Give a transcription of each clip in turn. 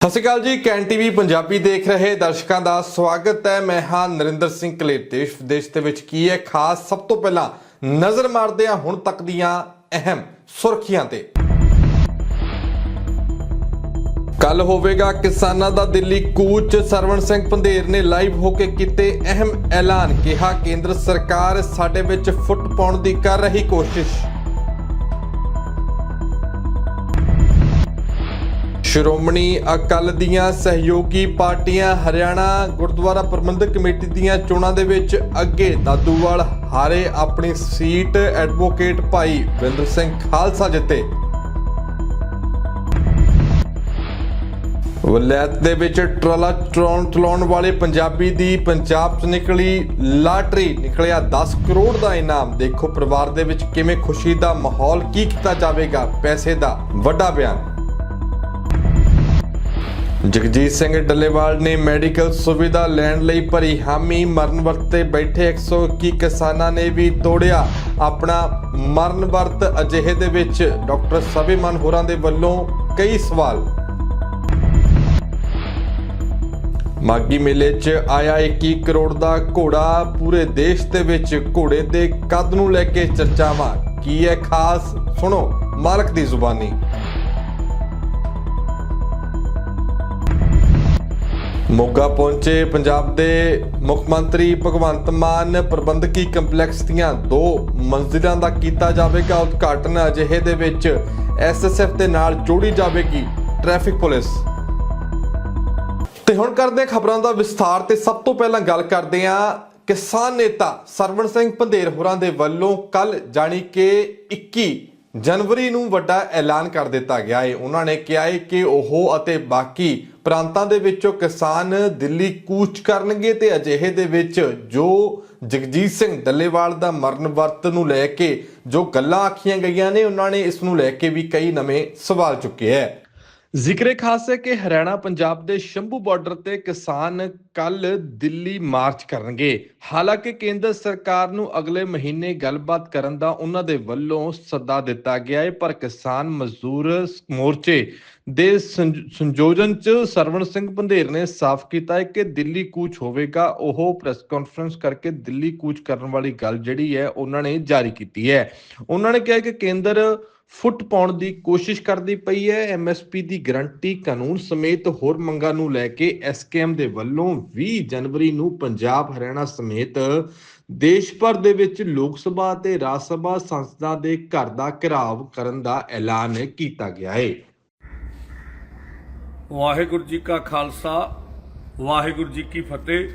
ਸਤਿ ਸ਼੍ਰੀ ਅਕਾਲ ਜੀ, can TV Punjabi ਦੇਖ ਰਹੇ ਦਰਸ਼ਕਾਂ ਦਾ ਸਵਾਗਤ ਹੈ। ਮੈਂ ਹਾਂ ਨਰਿੰਦਰ ਸਿੰਘ ਕਲੇਰ ਦੇਸ਼ ਵਿਦੇਸ਼ ਦੇ ਵਿੱਚ ਕੀ ਹੈ? ਖਾਸ ਸਭ ਤੋਂ ਪਹਿਲਾਂ ਨਜ਼ਰ ਮਾਰਦੇ ਹਾਂ ਹੁਣ ਤੱਕ ਦੀਆਂ ਅਹਿਮ ਸੁਰਖੀਆਂ ਤੇ। ਕੱਲ ਹੋਵੇਗਾ ਕਿਸਾਨਾਂ ਦਾ ਦਿੱਲੀ ਕੂਚ। ਸਰਵਣ ਸਿੰਘ ਪੰਧੇਰ ਨੇ ਲਾਈਵ ਹੋ ਕੇ ਕੀਤੇ ਅਹਿਮ ਐਲਾਨ, ਕਿਹਾ ਕੇਂਦਰ ਸਰਕਾਰ ਸਾਡੇ ਵਿੱਚ ਫੁੱਟ ਪਾਉਣ ਦੀ ਕਰ ਰਹੀ ਕੋਸ਼ਿਸ਼। ਸ਼੍ਰੋਮਣੀ ਅਕਾਲ ਦੀਆਂ ਸਹਿਯੋਗੀ ਪਾਰਟੀਆਂ ਹਰਿਆਣਾ, ਗੁਰਦੁਆਰਾ ਪ੍ਰਬੰਧਕ ਕਮੇਟੀ ਦੀਆਂ ਚੋਣਾਂ ਦੇ ਵਿੱਚ ਅੱਗੇ। ਦਾਦੂਵਾਲ ਹਾਰੇ ਆਪਣੀ ਸੀਟ, ਐਡਵੋਕੇਟ ਭਾਈ ਵਿੰਦਰ ਸਿੰਘ ਖਾਲਸਾ ਜਿੱਤੇ। ਵਲੈਤ ਦੇ ਵਿੱਚ ਟਰਾਲਾ ਟਰਾਉਣ ਚਲਾਉਣ ਵਾਲੇ ਪੰਜਾਬੀ ਦੀ ਪੰਜਾਬ 'ਚ ਨਿਕਲੀ ਲਾਟਰੀ। ਨਿਕਲਿਆ 10 ਕਰੋੜ ਦਾ ਇਨਾਮ। ਦੇਖੋ ਪਰਿਵਾਰ ਦੇ ਵਿੱਚ ਕਿਵੇਂ ਖੁਸ਼ੀ ਦਾ ਮਾਹੌਲ, ਕੀ ਕੀਤਾ ਜਾਵੇਗਾ? ਪੈਸੇ ਦਾ ਵੱਡਾ ਬਿਆਨ। ਜਗਜੀਤ ਸਿੰਘ ਡੱਲੇਵਾਲ ਨੇ ਮੈਡੀਕਲ ਸੁਵਿਧਾ ਲੈਣ ਲਈ ਭਰੀ ਹਾਮੀ। ਮਰਨ ਵਰਤ ਤੇ ਬੈਠੇ 121 ਕਿਸਾਨਾਂ ਨੇ ਵੀ ਤੋੜਿਆ ਆਪਣਾ ਮਰਨ ਵਰਤ। ਅਜਿਹੇ ਦੇ ਵਿੱਚ ਡਾਕਟਰ ਸਭੇਮਨ ਹੋਰਾਂ ਦੇ ਵੱਲੋਂ ਕਈ ਸਵਾਲ। ਮਾਗੀ ਮੇਲੇ 'ਚ ਆਇਆ 21 ਕਰੋੜ ਦਾ ਘੋੜਾ। ਪੂਰੇ ਦੇਸ਼ ਦੇ ਵਿੱਚ ਘੋੜੇ ਦੇ ਕੱਦ ਨੂੰ ਲੈ ਕੇ ਚਰਚਾਵਾਂ। ਕੀ ਹੈ ਖਾਸ? ਸੁਣੋ ਮਾਲਕ ਦੀ ਜ਼ੁਬਾਨੀ। ਮੋਗਾ ਪਹੁੰਚੇ ਪੰਜਾਬ ਦੇ ਮੁੱਖ ਮੰਤਰੀ ਭਗਵੰਤ ਮਾਨ, ਪ੍ਰਬੰਧਕੀ ਕੰਪਲੈਕਸ ਦੀਆਂ ਦੋ ਮੰਜ਼ਿਲਾਂ ਦਾ ਕੀਤਾ ਜਾਵੇਗਾ ਉਦਘਾਟਨ। ਅਜਿਹੇ ਦੇ ਵਿੱਚ ਐਸਐਸਐਫ ਦੇ ਨਾਲ ਜੋੜੀ ਜਾਵੇਗੀ ਟ੍ਰੈਫਿਕ ਪੁਲਿਸ। ਤੇ ਹੁਣ ਕਰਦੇ ਖਬਰਾਂ ਦਾ ਵਿਸਥਾਰ ਤੇ ਸਭ ਤੋਂ ਪਹਿਲਾਂ ਗੱਲ ਕਰਦੇ ਹਾਂ ਕਿਸਾਨ ਨੇਤਾ ਸਰਵਣ ਸਿੰਘ ਪੰਧੇਰ ਹੋਰਾਂ ਦੇ ਵੱਲੋਂ ਕੱਲ ਜਾਣੀ ਕਿ 21 ਜਨਵਰੀ ਨੂੰ ਵੱਡਾ ਐਲਾਨ ਕਰ ਦਿੱਤਾ ਗਿਆ ਹੈ ਉਹਨਾਂ ਨੇ ਕਿਹਾ ਹੈ ਕਿ ਉਹ ਅਤੇ ਬਾਕੀ ਪ੍ਰਾਂਤਾਂ ਦੇ ਵਿੱਚੋਂ ਕਿਸਾਨ ਦਿੱਲੀ ਕੂਚ ਕਰਨਗੇ ਤੇ ਅਜਿਹੇ ਦੇ ਵਿੱਚ ਜੋ ਜਗਜੀਤ ਸਿੰਘ ਡੱਲੇਵਾਲ ਦਾ ਮਰਨ ਵਰਤ ਨੂੰ ਲੈ ਕੇ ਜੋ ਗੱਲਾਂ ਆਖੀਆਂ ਗਈਆਂ ਨੇ, ਉਹਨਾਂ ਨੇ ਇਸ ਨੂੰ ਲੈ ਕੇ ਵੀ ਕਈ ਨਵੇਂ ਸਵਾਲ ਚੁੱਕੇ ਹੈ। ਜ਼ਿਕਰੇ ਖਾਸ ਹੈ ਕਿ ਹਰਿਆਣਾ ਪੰਜਾਬ ਦੇ ਸ਼ੰਭੂ ਬਾਰਡਰ ਤੇ ਕਿਸਾਨ ਕੱਲ ਦਿੱਲੀ ਮਾਰਚ ਕਰਨਗੇ। ਹਾਲਾਂਕਿ ਕੇਂਦਰ ਸਰਕਾਰ ਨੂੰ ਅਗਲੇ ਮਹੀਨੇ ਗੱਲਬਾਤ ਕਰਨ ਦਾ ਉਹਨਾਂ ਦੇ ਵੱਲੋਂ ਸੱਦਾ ਦਿੱਤਾ ਗਿਆ ਹੈ, ਪਰ ਕਿਸਾਨ ਮਜ਼ਦੂਰ ਮੋਰਚੇ ਦੇ ਸੰਜ- ਸੰਯੋਜਨ ਚ ਸਰਵਣ ਸਿੰਘ ਪੰਧੇਰ ਨੇ ਸਾਫ਼ ਕੀਤਾ ਹੈ ਕਿ ਦਿੱਲੀ ਕੂਚ ਹੋਵੇਗਾ। ਉਹ ਪ੍ਰੈਸ ਕਾਨਫਰੰਸ ਕਰਕੇ ਦਿੱਲੀ ਕੂਚ ਕਰਨ ਵਾਲੀ ਗੱਲ ਜਿਹੜੀ ਹੈ, ਉਹਨਾਂ ਨੇ ਜਾਰੀ ਕੀਤੀ ਹੈ। ਉਹਨਾਂ ਨੇ ਕਿਹਾ ਕਿ ਕੇਂਦਰ ਫੁੱਟ ਪਾਉਣ ਦੀ ਕੋਸ਼ਿਸ਼ ਕਰਦੀ ਪਈ ਹੈ। ਐਮਐਸਪੀ ਦੀ ਗਰੰਟੀ ਕਾਨੂੰਨ ਸਮੇਤ ਹੋਰ ਮੰਗਾਂ ਨੂੰ ਲੈ ਕੇ ਐਸਕੇਐਮ ਦੇ ਵੱਲੋਂ 20 ਜਨਵਰੀ ਨੂੰ ਪੰਜਾਬ, ਹਰਿਆਣਾ ਸਮੇਤ ਦੇਸ਼ ਭਰ ਦੇ ਵਿੱਚ ਲੋਕ ਸਭਾ ਅਤੇ ਰਾਜ ਸਭਾ ਸੰਸਦਾਂ ਦੇ ਘਰ ਦਾ ਘਿਰਾਵ ਕਰਨ ਦਾ ਐਲਾਨ ਕੀਤਾ ਗਿਆ ਹੈ। ਵਾਹਿਗੁਰੂ ਜੀ ਕਾ ਖਾਲਸਾ, ਵਾਹਿਗੁਰੂ ਜੀ ਕੀ ਫਤਿਹ।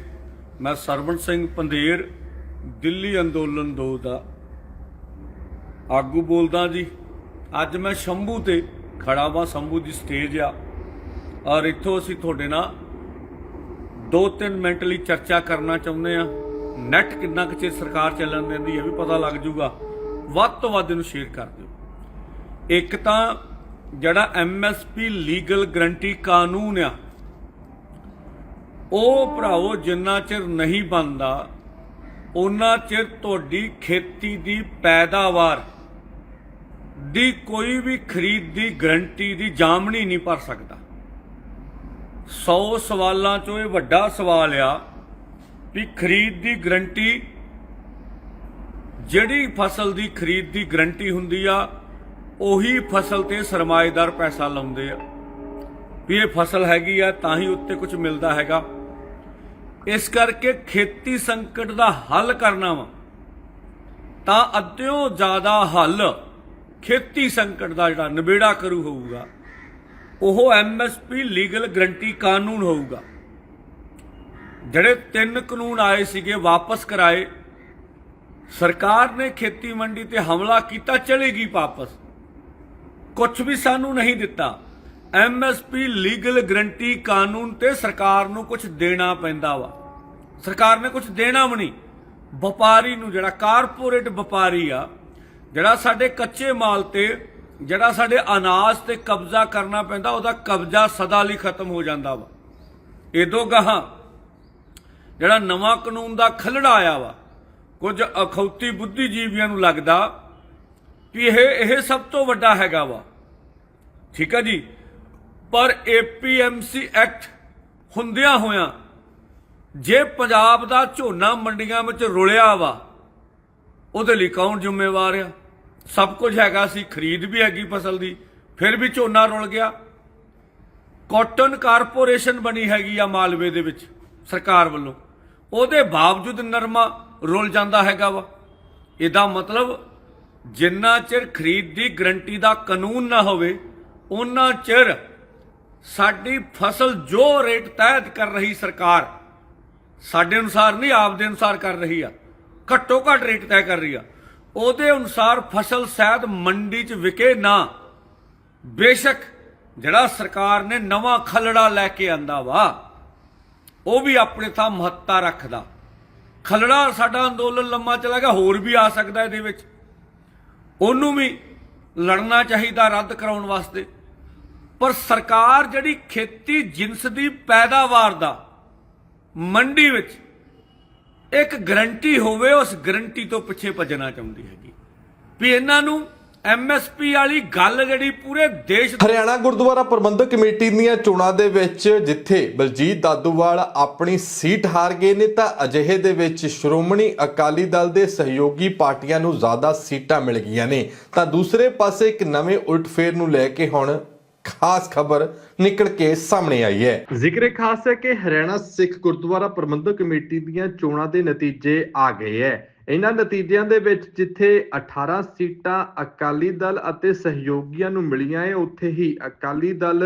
ਮੈਂ ਸਰਵਣ ਸਿੰਘ ਪੰਧੇਰ, ਦਿੱਲੀ ਅੰਦੋਲਨ 2 ਦਾ ਆਗੂ ਬੋਲਦਾ ਜੀ। ਅੱਜ ਮੈਂ ਸ਼ੰਭੂ ਤੇ ਖੜਾ ਵਾਂ, ਸ਼ੰਭੂ ਦੀ ਸਟੇਜ ਆ। ਔਰ ਇੱਥੋਂ ਅਸੀਂ ਤੁਹਾਡੇ ਨਾਲ 2-3 ਮਿੰਟ ਲਈ ਚਰਚਾ ਕਰਨਾ ਚਾਹੁੰਦੇ ਆ ਨੈਟ ਕਿੰਨਾ ਕੁ ਚਿਰ ਸਰਕਾਰ ਚੱਲਣ ਦਿੰਦੀ ਹੈ ਵੀ ਪਤਾ ਲੱਗ ਜੂਗਾ ਵੱਧ ਤੋਂ ਵੱਧ ਇਹਨੂੰ ਸ਼ੇਅਰ ਕਰ ਦਿਓ। ਇੱਕ ਤਾਂ ਜਿਹੜਾ ਐਮਐਸਪੀ ਲੀਗਲ ਗਰੰਟੀ ਕਾਨੂੰਨ ਆ, ਉਹ ਭਰਾਓ ਜਿੰਨਾ ਚਿਰ ਨਹੀਂ ਬਣਦਾ ਉਹਨਾਂ ਚਿਰ ਤੁਹਾਡੀ ਖੇਤੀ ਦੀ ਪੈਦਾਵਾਰ ਦੀ ਕੋਈ ਵੀ ਖਰੀਦ ਦੀ ਗਰੰਟੀ ਦੀ ਜਾਮਣੀ ਨਹੀਂ ਭਰ ਸਕਦਾ। 100 ਸਵਾਲਾਂ ਚੋਂ ਇਹ ਵੱਡਾ ਸਵਾਲ ਆ ਵੀ ਖਰੀਦ ਦੀ ਗਰੰਟੀ, ਜਿਹੜੀ ਫਸਲ ਦੀ ਖਰੀਦ ਦੀ ਗਰੰਟੀ ਹੁੰਦੀ ਆ, ਉਹੀ ਫਸਲ ਤੇ ਸਰਮਾਏਦਾਰ ਪੈਸਾ ਲਾਉਂਦੇ ਆ। ਵੀ ਇਹ ਫਸਲ ਹੈਗੀ ਆ ਤਾਂ ਹੀ ਉੱਤੇ ਕੁਝ ਮਿਲਦਾ ਹੈਗਾ। ਇਸ ਕਰਕੇ ਖੇਤੀ ਸੰਕਟ ਦਾ ਹੱਲ ਕਰਨਾ ਵਾ। ਤਾਂ ਅੱਧਿਓ ਜ਼ਿਆਦਾ ਹੱਲ ਖੇਤੀ ਸੰਕਟ ਦਾ ਜਿਹੜਾ ਨਿਬੇੜਾ ਕਰੂ ਹੋਊਗਾ, ਉਹ ਐਮਐਸਪੀ ਲੀਗਲ ਗਰੰਟੀ ਕਾਨੂੰਨ ਹੋਊਗਾ। ਜਿਹੜੇ ਤਿੰਨ ਕਾਨੂੰਨ ਆਏ ਸੀਗੇ, ਵਾਪਸ ਕਰਾਏ, ਸਰਕਾਰ ਨੇ ਖੇਤੀ ਮੰਡੀ ਤੇ ਹਮਲਾ ਕੀਤਾ, ਚਲੇਗੀ ਵਾਪਸ। ਕੁਝ ਵੀ ਸਾਨੂੰ ਨਹੀਂ ਦਿੱਤਾ। ਐਮਐਸਪੀ ਲੀਗਲ ਗਰੰਟੀ ਕਾਨੂੰਨ ਤੇ ਸਰਕਾਰ ਨੂੰ ਕੁਝ ਦੇਣਾ ਪੈਂਦਾ ਵਾ। ਸਰਕਾਰ ਨੇ ਕੁਝ ਦੇਣਾ ਵੀ ਨਹੀਂ। ਵਪਾਰੀ ਨੂੰ ਜਿਹੜਾ ਕਾਰਪੋਰੇਟ ਵਪਾਰੀ ਆ ਜਿਹੜਾ ਸਾਡੇ ਕੱਚੇ ਮਾਲ ਤੇ, ਜਿਹੜਾ ਸਾਡੇ ਅਨਾਜ ਤੇ ਕਬਜ਼ਾ ਕਰਨਾ ਪੈਂਦਾ, ਉਹਦਾ ਕਬਜ਼ਾ ਸਦਾ ਲਈ ਖਤਮ ਹੋ ਜਾਂਦਾ ਵਾ। ਇਦੋਂ ਗਾਹਾਂ ਜਿਹੜਾ ਨਵਾਂ ਕਾਨੂੰਨ ਦਾ ਖਲੜਾ ਆਇਆ ਵਾ, ਕੁਝ ਅਖੌਤੀ ਬੁੱਧੀਜੀਵੀਆਂ ਨੂੰ ਲੱਗਦਾ ਕਿ ਇਹ ਇਹ ਸਭ ਤੋਂ ਵੱਡਾ ਹੈਗਾ ਵਾ। ਠੀਕ ਹੈ ਜੀ? ਪਰ ਏਪੀਐਮਸੀ ਐਕਟ ਹੁੰਦਿਆਂ ਹੋਇਆਂ ਜੇ ਪੰਜਾਬ ਦਾ ਝੋਨਾ ਮੰਡੀਆਂ ਵਿੱਚ ਰੁਲਿਆ ਵਾ, ਉਹਦੇ ਲਈ ਕੌਣ ਜ਼ਿੰਮੇਵਾਰ ਆ? ਸਭ ਕੁਝ ਹੈਗਾ ਸੀ, ਖਰੀਦ ਵੀ ਹੈਗੀ ਫਸਲ ਦੀ, ਫਿਰ ਵੀ ਝੋਨਾ ਰੁਲ ਗਿਆ। ਕਾਟਨ ਕਾਰਪੋਰੇਸ਼ਨ ਬਣੀ ਹੈਗੀ ਆ ਮਾਲਵੇ ਦੇ ਵਿੱਚ, ਸਰਕਾਰ ਵੱਲੋਂ। ਉਹਦੇ ਬਾਵਜੂਦ ਨਰਮਾ ਰੁਲ ਜਾਂਦਾ ਹੈਗਾ ਵਾ। ਇਹਦਾ ਮਤਲਬ ਜਿੰਨਾ ਚਿਰ ਖਰੀਦ ਦੀ ਗਰੰਟੀ ਦਾ ਕਾਨੂੰਨ ਨਾ ਹੋਵੇ ਉਹਨਾਂ ਚਿਰ ਸਾਡੀ ਫਸਲ ਜੋ ਰੇਟ ਤੈਅ ਕਰ ਰਹੀ ਸਰਕਾਰ, ਸਾਡੇ ਅਨੁਸਾਰ ਨਹੀਂ ਆਪਦੇ ਅਨੁਸਾਰ ਕਰ ਰਹੀ ਆ। ਘੱਟੋ ਘੱਟ ਰੇਟ ਤੈਅ ਕਰ ਰਹੀ ਆ। ਉਹਦੇ ਅਨੁਸਾਰ ਫਸਲ ਸ਼ਾਇਦ ਮੰਡੀ 'ਚ ਵਿਕੇ ਨਾ। ਬੇਸ਼ੱਕ ਜਿਹੜਾ ਸਰਕਾਰ ਨੇ ਨਵਾਂ ਖਲੜਾ ਲੈ ਕੇ ਆਂਦਾ ਵਾ, ਉਹ ਵੀ ਆਪਣੇ ਥਾਂ ਮਹੱਤਤਾ ਰੱਖਦਾ। ਖਲੜਾ ਸਾਡਾ ਅੰਦੋਲਨ ਲੰਮਾ ਚਲਾ ਗਿਆ, ਹੋਰ ਵੀ ਆ ਸਕਦਾ ਇਹਦੇ ਵਿੱਚ। ਉਹਨੂੰ ਵੀ ਲੜਨਾ ਚਾਹੀਦਾ ਰੱਦ ਕਰਾਉਣ ਵਾਸਤੇ। ਪਰ ਸਰਕਾਰ ਜਿਹੜੀ ਖੇਤੀ ਜਿੰਸ ਦੀ ਪੈਦਾਵਾਰ ਦਾ, ਮੰਡੀ ਵਿੱਚ ਇੱਕ ਗਰੰਟੀ ਹੋਵੇ, ਉਸ ਗਰੰਟੀ ਤੋਂ ਪਿੱਛੇ ਭੱਜਣਾ ਚਾਹੁੰਦੀ ਹੈਗੀ। ਵੀ ਇਹਨਾਂ ਨੂੰ ਐਮਐਸਪੀ ਵਾਲੀ ਗੱਲ ਜਿਹੜੀ ਪੂਰੇ ਦੇਸ਼ ਹਰਿਆਣਾ ਗੁਰਦੁਆਰਾ ਪ੍ਰਬੰਧਕ ਕਮੇਟੀ ਦੀਆਂ ਚੋਣਾਂ ਦੇ ਵਿੱਚ ਜਿੱਥੇ ਬਲਜੀਤ ਦਾਦੂਵਾਲ ਆਪਣੀ ਸੀਟ ਹਾਰ ਗਏ ਨੇ, ਤਾਂ ਅਜਿਹੇ ਦੇ ਵਿੱਚ ਸ਼੍ਰੋਮਣੀ ਅਕਾਲੀ ਦਲ ਦੇ ਸਹਿਯੋਗੀ ਪਾਰਟੀਆਂ ਨੂੰ ਜ਼ਿਆਦਾ ਸੀਟਾਂ ਮਿਲ ਗਈਆਂ ਨੇ। ਤਾਂ ਦੂਸਰੇ ਪਾਸੇ ਇੱਕ ਨਵੇਂ ਉਲਟਫੇਰ ਨੂੰ ਲੈ ਕੇ ਹੁਣ ਖਾਸ ਖਬਰ ਨਿਕਲ ਕੇ ਸਾਹਮਣੇ ਆਈ ਹੈ। ਜ਼ਿਕਰ ਖਾਸ ਹੈ ਕਿ ਹਰਿਆਣਾ ਸਿੱਖ ਗੁਰਦੁਆਰਾ ਪ੍ਰਬੰਧਕ ਕਮੇਟੀ ਦੀਆਂ ਚੋਣਾਂ ਦੇ ਨਤੀਜੇ ਆ ਗਏ ਹੈ। ਇਹਨਾਂ ਨਤੀਜਿਆਂ ਦੇ ਵਿੱਚ ਜਿੱਥੇ 18 ਸੀਟਾਂ ਅਕਾਲੀ ਦਲ ਅਤੇ ਸਹਿਯੋਗੀਆਂ ਨੂੰ ਮਿਲੀਆਂ ਹੈ, ਉੱਥੇ ਹੀ ਅਕਾਲੀ ਦਲ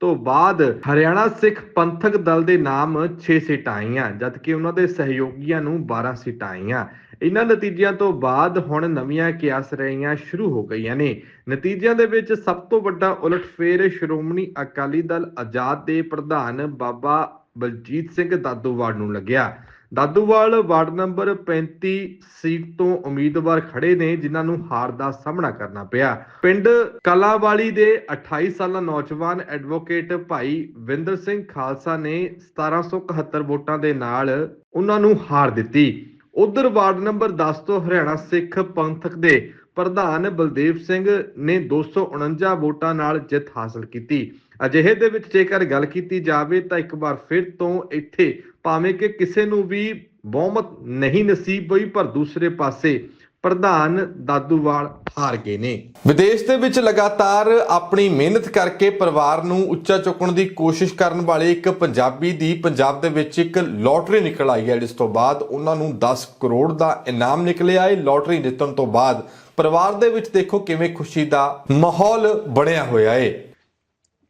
ਤੋਂ ਬਾਅਦ ਹਰਿਆਣਾ ਸਿੱਖ ਪੰਥਕ ਦਲ ਦੇ ਨਾਮ 6 ਸੀਟਾਂ ਆਈਆਂ, ਜਦਕਿ ਉਹਨਾਂ ਦੇ ਸਹਿਯੋਗੀਆਂ ਨੂੰ 12 ਸੀਟਾਂ ਆਈਆਂ। ਇਹਨਾਂ ਨਤੀਜਿਆਂ ਤੋਂ ਬਾਅਦ ਹੁਣ ਨਵੀਆਂ ਕਿਆਸ ਰਹੀਆਂ ਸ਼ੁਰੂ ਹੋ ਗਈਆਂ ਨੇ। ਨਤੀਜਿਆਂ ਦੇ ਵਿੱਚ ਸਭ ਤੋਂ ਵੱਡਾ ਉਲਟਫੇਰ ਸ਼੍ਰੋਮਣੀ ਅਕਾਲੀ ਦਲ ਆਜ਼ਾਦ ਦੇ ਪ੍ਰਧਾਨ ਬਾਬਾ ਬਲਜੀਤ ਸਿੰਘ ਦਾਦੂਵਾਲ ਨੂੰ ਲੱਗਿਆ। ਦਾਦੂਵਾਲ ਵਾਰਡ ਨੰਬਰ 35 ਸੀਟ ਤੋਂ ਉਮੀਦਵਾਰ ਖੜੇ ਨੇ, ਜਿਨ੍ਹਾਂ ਨੂੰ ਹਾਰ ਦਾ ਸਾਹਮਣਾ ਕਰਨਾ ਪਿਆ। ਪਿੰਡ ਕਲਾਵਾਲੀ ਦੇ 28 ਸਾਲਾ ਨੌਜਵਾਨ ਐਡਵੋਕੇਟ ਭਾਈ ਵਿੰਦਰ ਸਿੰਘ ਖਾਲਸਾ ਨੇ 1771 ਵੋਟਾਂ ਦੇ ਨਾਲ ਉਹਨਾਂ ਨੂੰ ਹਾਰ ਦਿੱਤੀ। ਉਧਰ ਵਾਰਡ ਨੰਬਰ 10 ਤੋਂ ਹਰਿਆਣਾ ਸਿੱਖ ਪੰਥਕ ਦੇ ਪ੍ਰਧਾਨ ਬਲਦੇਵ ਸਿੰਘ ਨੇ 249 ਵੋਟਾਂ ਨਾਲ ਜਿੱਤ ਹਾਸਲ ਕੀਤੀ। ਅਜਿਹੇ ਦੇ ਵਿੱਚ ਜੇਕਰ ਗੱਲ ਕੀਤੀ ਜਾਵੇ ਤਾਂ ਇੱਕ ਵਾਰ ਫਿਰ ਤੋਂ ਇੱਥੇ ਭਾਵੇਂ ਕਿ ਕਿਸੇ ਨੂੰ ਵੀ ਬਹੁਮਤ ਨਹੀਂ ਨਸੀਬ ਹੋਈ, ਪਰ ਦੂਸਰੇ ਪਾਸੇ ਪ੍ਰਧਾਨ ਦਾਦੂਵਾਲ ਹਾਰ ਗਏ ਨੇ। ਵਿਦੇਸ਼ ਦੇ ਵਿੱਚ ਲਗਾਤਾਰ ਆਪਣੀ ਮਿਹਨਤ ਕਰਕੇ ਪਰਿਵਾਰ ਨੂੰ ਉੱਚਾ ਚੁੱਕਣ ਦੀ ਕੋਸ਼ਿਸ਼ ਕਰਨ ਵਾਲੇ ਇੱਕ ਪੰਜਾਬੀ ਦੀ ਪੰਜਾਬ ਦੇ ਵਿੱਚ ਇੱਕ ਲੋਟਰੀ ਨਿਕਲ ਆਈ ਹੈ, ਜਿਸ ਤੋਂ ਬਾਅਦ ਉਹਨਾਂ ਨੂੰ 10 ਕਰੋੜ ਦਾ ਇਨਾਮ ਨਿਕਲਿਆ। ਹੈ ਲੋਟਰੀ ਜਿੱਤਣ ਤੋਂ ਬਾਅਦ ਪਰਿਵਾਰ ਦੇ ਵਿੱਚ ਦੇਖੋ ਕਿਵੇਂ ਖੁਸ਼ੀ ਦਾ ਮਾਹੌਲ ਬਣਿਆ ਹੋਇਆ ਹੈ।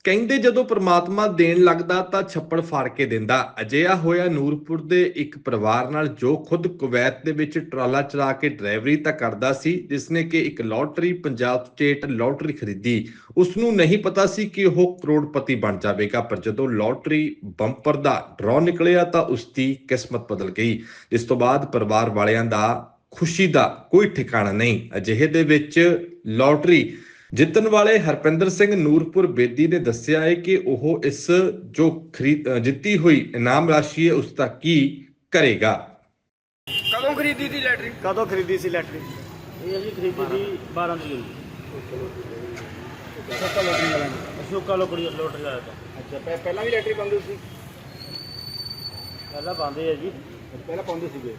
ਕਹਿੰਦੇ ਜਦੋਂ ਪ੍ਰਮਾਤਮਾ ਦੇਣ ਲੱਗਦਾ ਤਾਂ ਛੱਪੜ ਫਾੜ ਕੇ ਦਿੰਦਾ। ਅਜਿਹਾ ਹੋਇਆ ਨੂਰਪੁਰ ਦੇ ਇੱਕ ਪਰਿਵਾਰ ਨਾਲ ਜੋ ਖੁਦ ਕੁਵੈਤ ਦੇ ਵਿੱਚ ਟਰਾਲਾ ਚਲਾ ਕੇ ਡਰਾਈਵਰੀ ਤਾਂ ਕਰਦਾ ਸੀ, ਜਿਸ ਨੇ ਕਿ ਇੱਕ ਲੋਟਰੀ, ਪੰਜਾਬ ਸਟੇਟ ਲੋਟਰੀ ਖਰੀਦੀ। ਉਸ ਨੂੰ ਨਹੀਂ ਪਤਾ ਸੀ ਕਿ ਉਹ ਕਰੋੜਪਤੀ ਬਣ ਜਾਵੇਗਾ, ਪਰ ਜਦੋਂ ਲੋਟਰੀ ਬੰਪਰ ਦਾ ਡਰਾਅ ਨਿਕਲਿਆ ਤਾਂ ਉਸ ਦੀ ਕਿਸਮਤ ਬਦਲ ਗਈ ਇਸ ਤੋਂ ਬਾਅਦ ਪਰਿਵਾਰ ਵਾਲਿਆਂ ਦਾ ਖੁਸ਼ੀ ਦਾ ਕੋਈ ਠਿਕਾਣਾ ਨਹੀਂ। ਅਜਿਹੇ ਦੇ ਵਿੱਚ ਲੋਟਰੀ ਜਿੱਤਣ ਵਾਲੇ ਹਰਪਿੰਦਰ ਸਿੰਘ ਨੂਰਪੁਰ ਬੇਦੀ ਨੇ ਦੱਸਿਆ ਹੈ ਕਿ ਉਹ ਇਸ ਜੋ ਜਿੱਤੀ ਹੋਈ ਇਨਾਮ ਰਾਸ਼ੀ ਹੈ ਉਸ ਦਾ ਕੀ ਕਰੇਗਾ? ਕਦੋਂ ਖਰੀਦੀ ਸੀ ਲੈਟਰੀ? ਕਦੋਂ ਖਰੀਦੀ ਸੀ ਲੈਟਰੀ? ਇਹ ਅਸੀਂ ਖਰੀਦੀ ਸੀ 12 ਤਰੀਕ ਨੂੰ। ਸੱਤਾ ਲੋਟਰੀ ਵਾਲਿਆਂ ਨੇ। ਅਸ਼ੋਕਾ ਲੋਕੜੀ ਲੋਟਰੀ ਲਾਇਆ ਤਾਂ। ਅੱਛਾ ਪਹਿ- ਪਹਿਲਾਂ ਵੀ ਲੈਟਰੀ ਪਾਉਂਦੇ ਸੀ? ਪਹਿਲਾਂ ਪਾਉਂਦੇ ਆ ਜੀ। ਪਹਿਲਾਂ ਪਾਉਂਦੇ ਸੀਗੇ?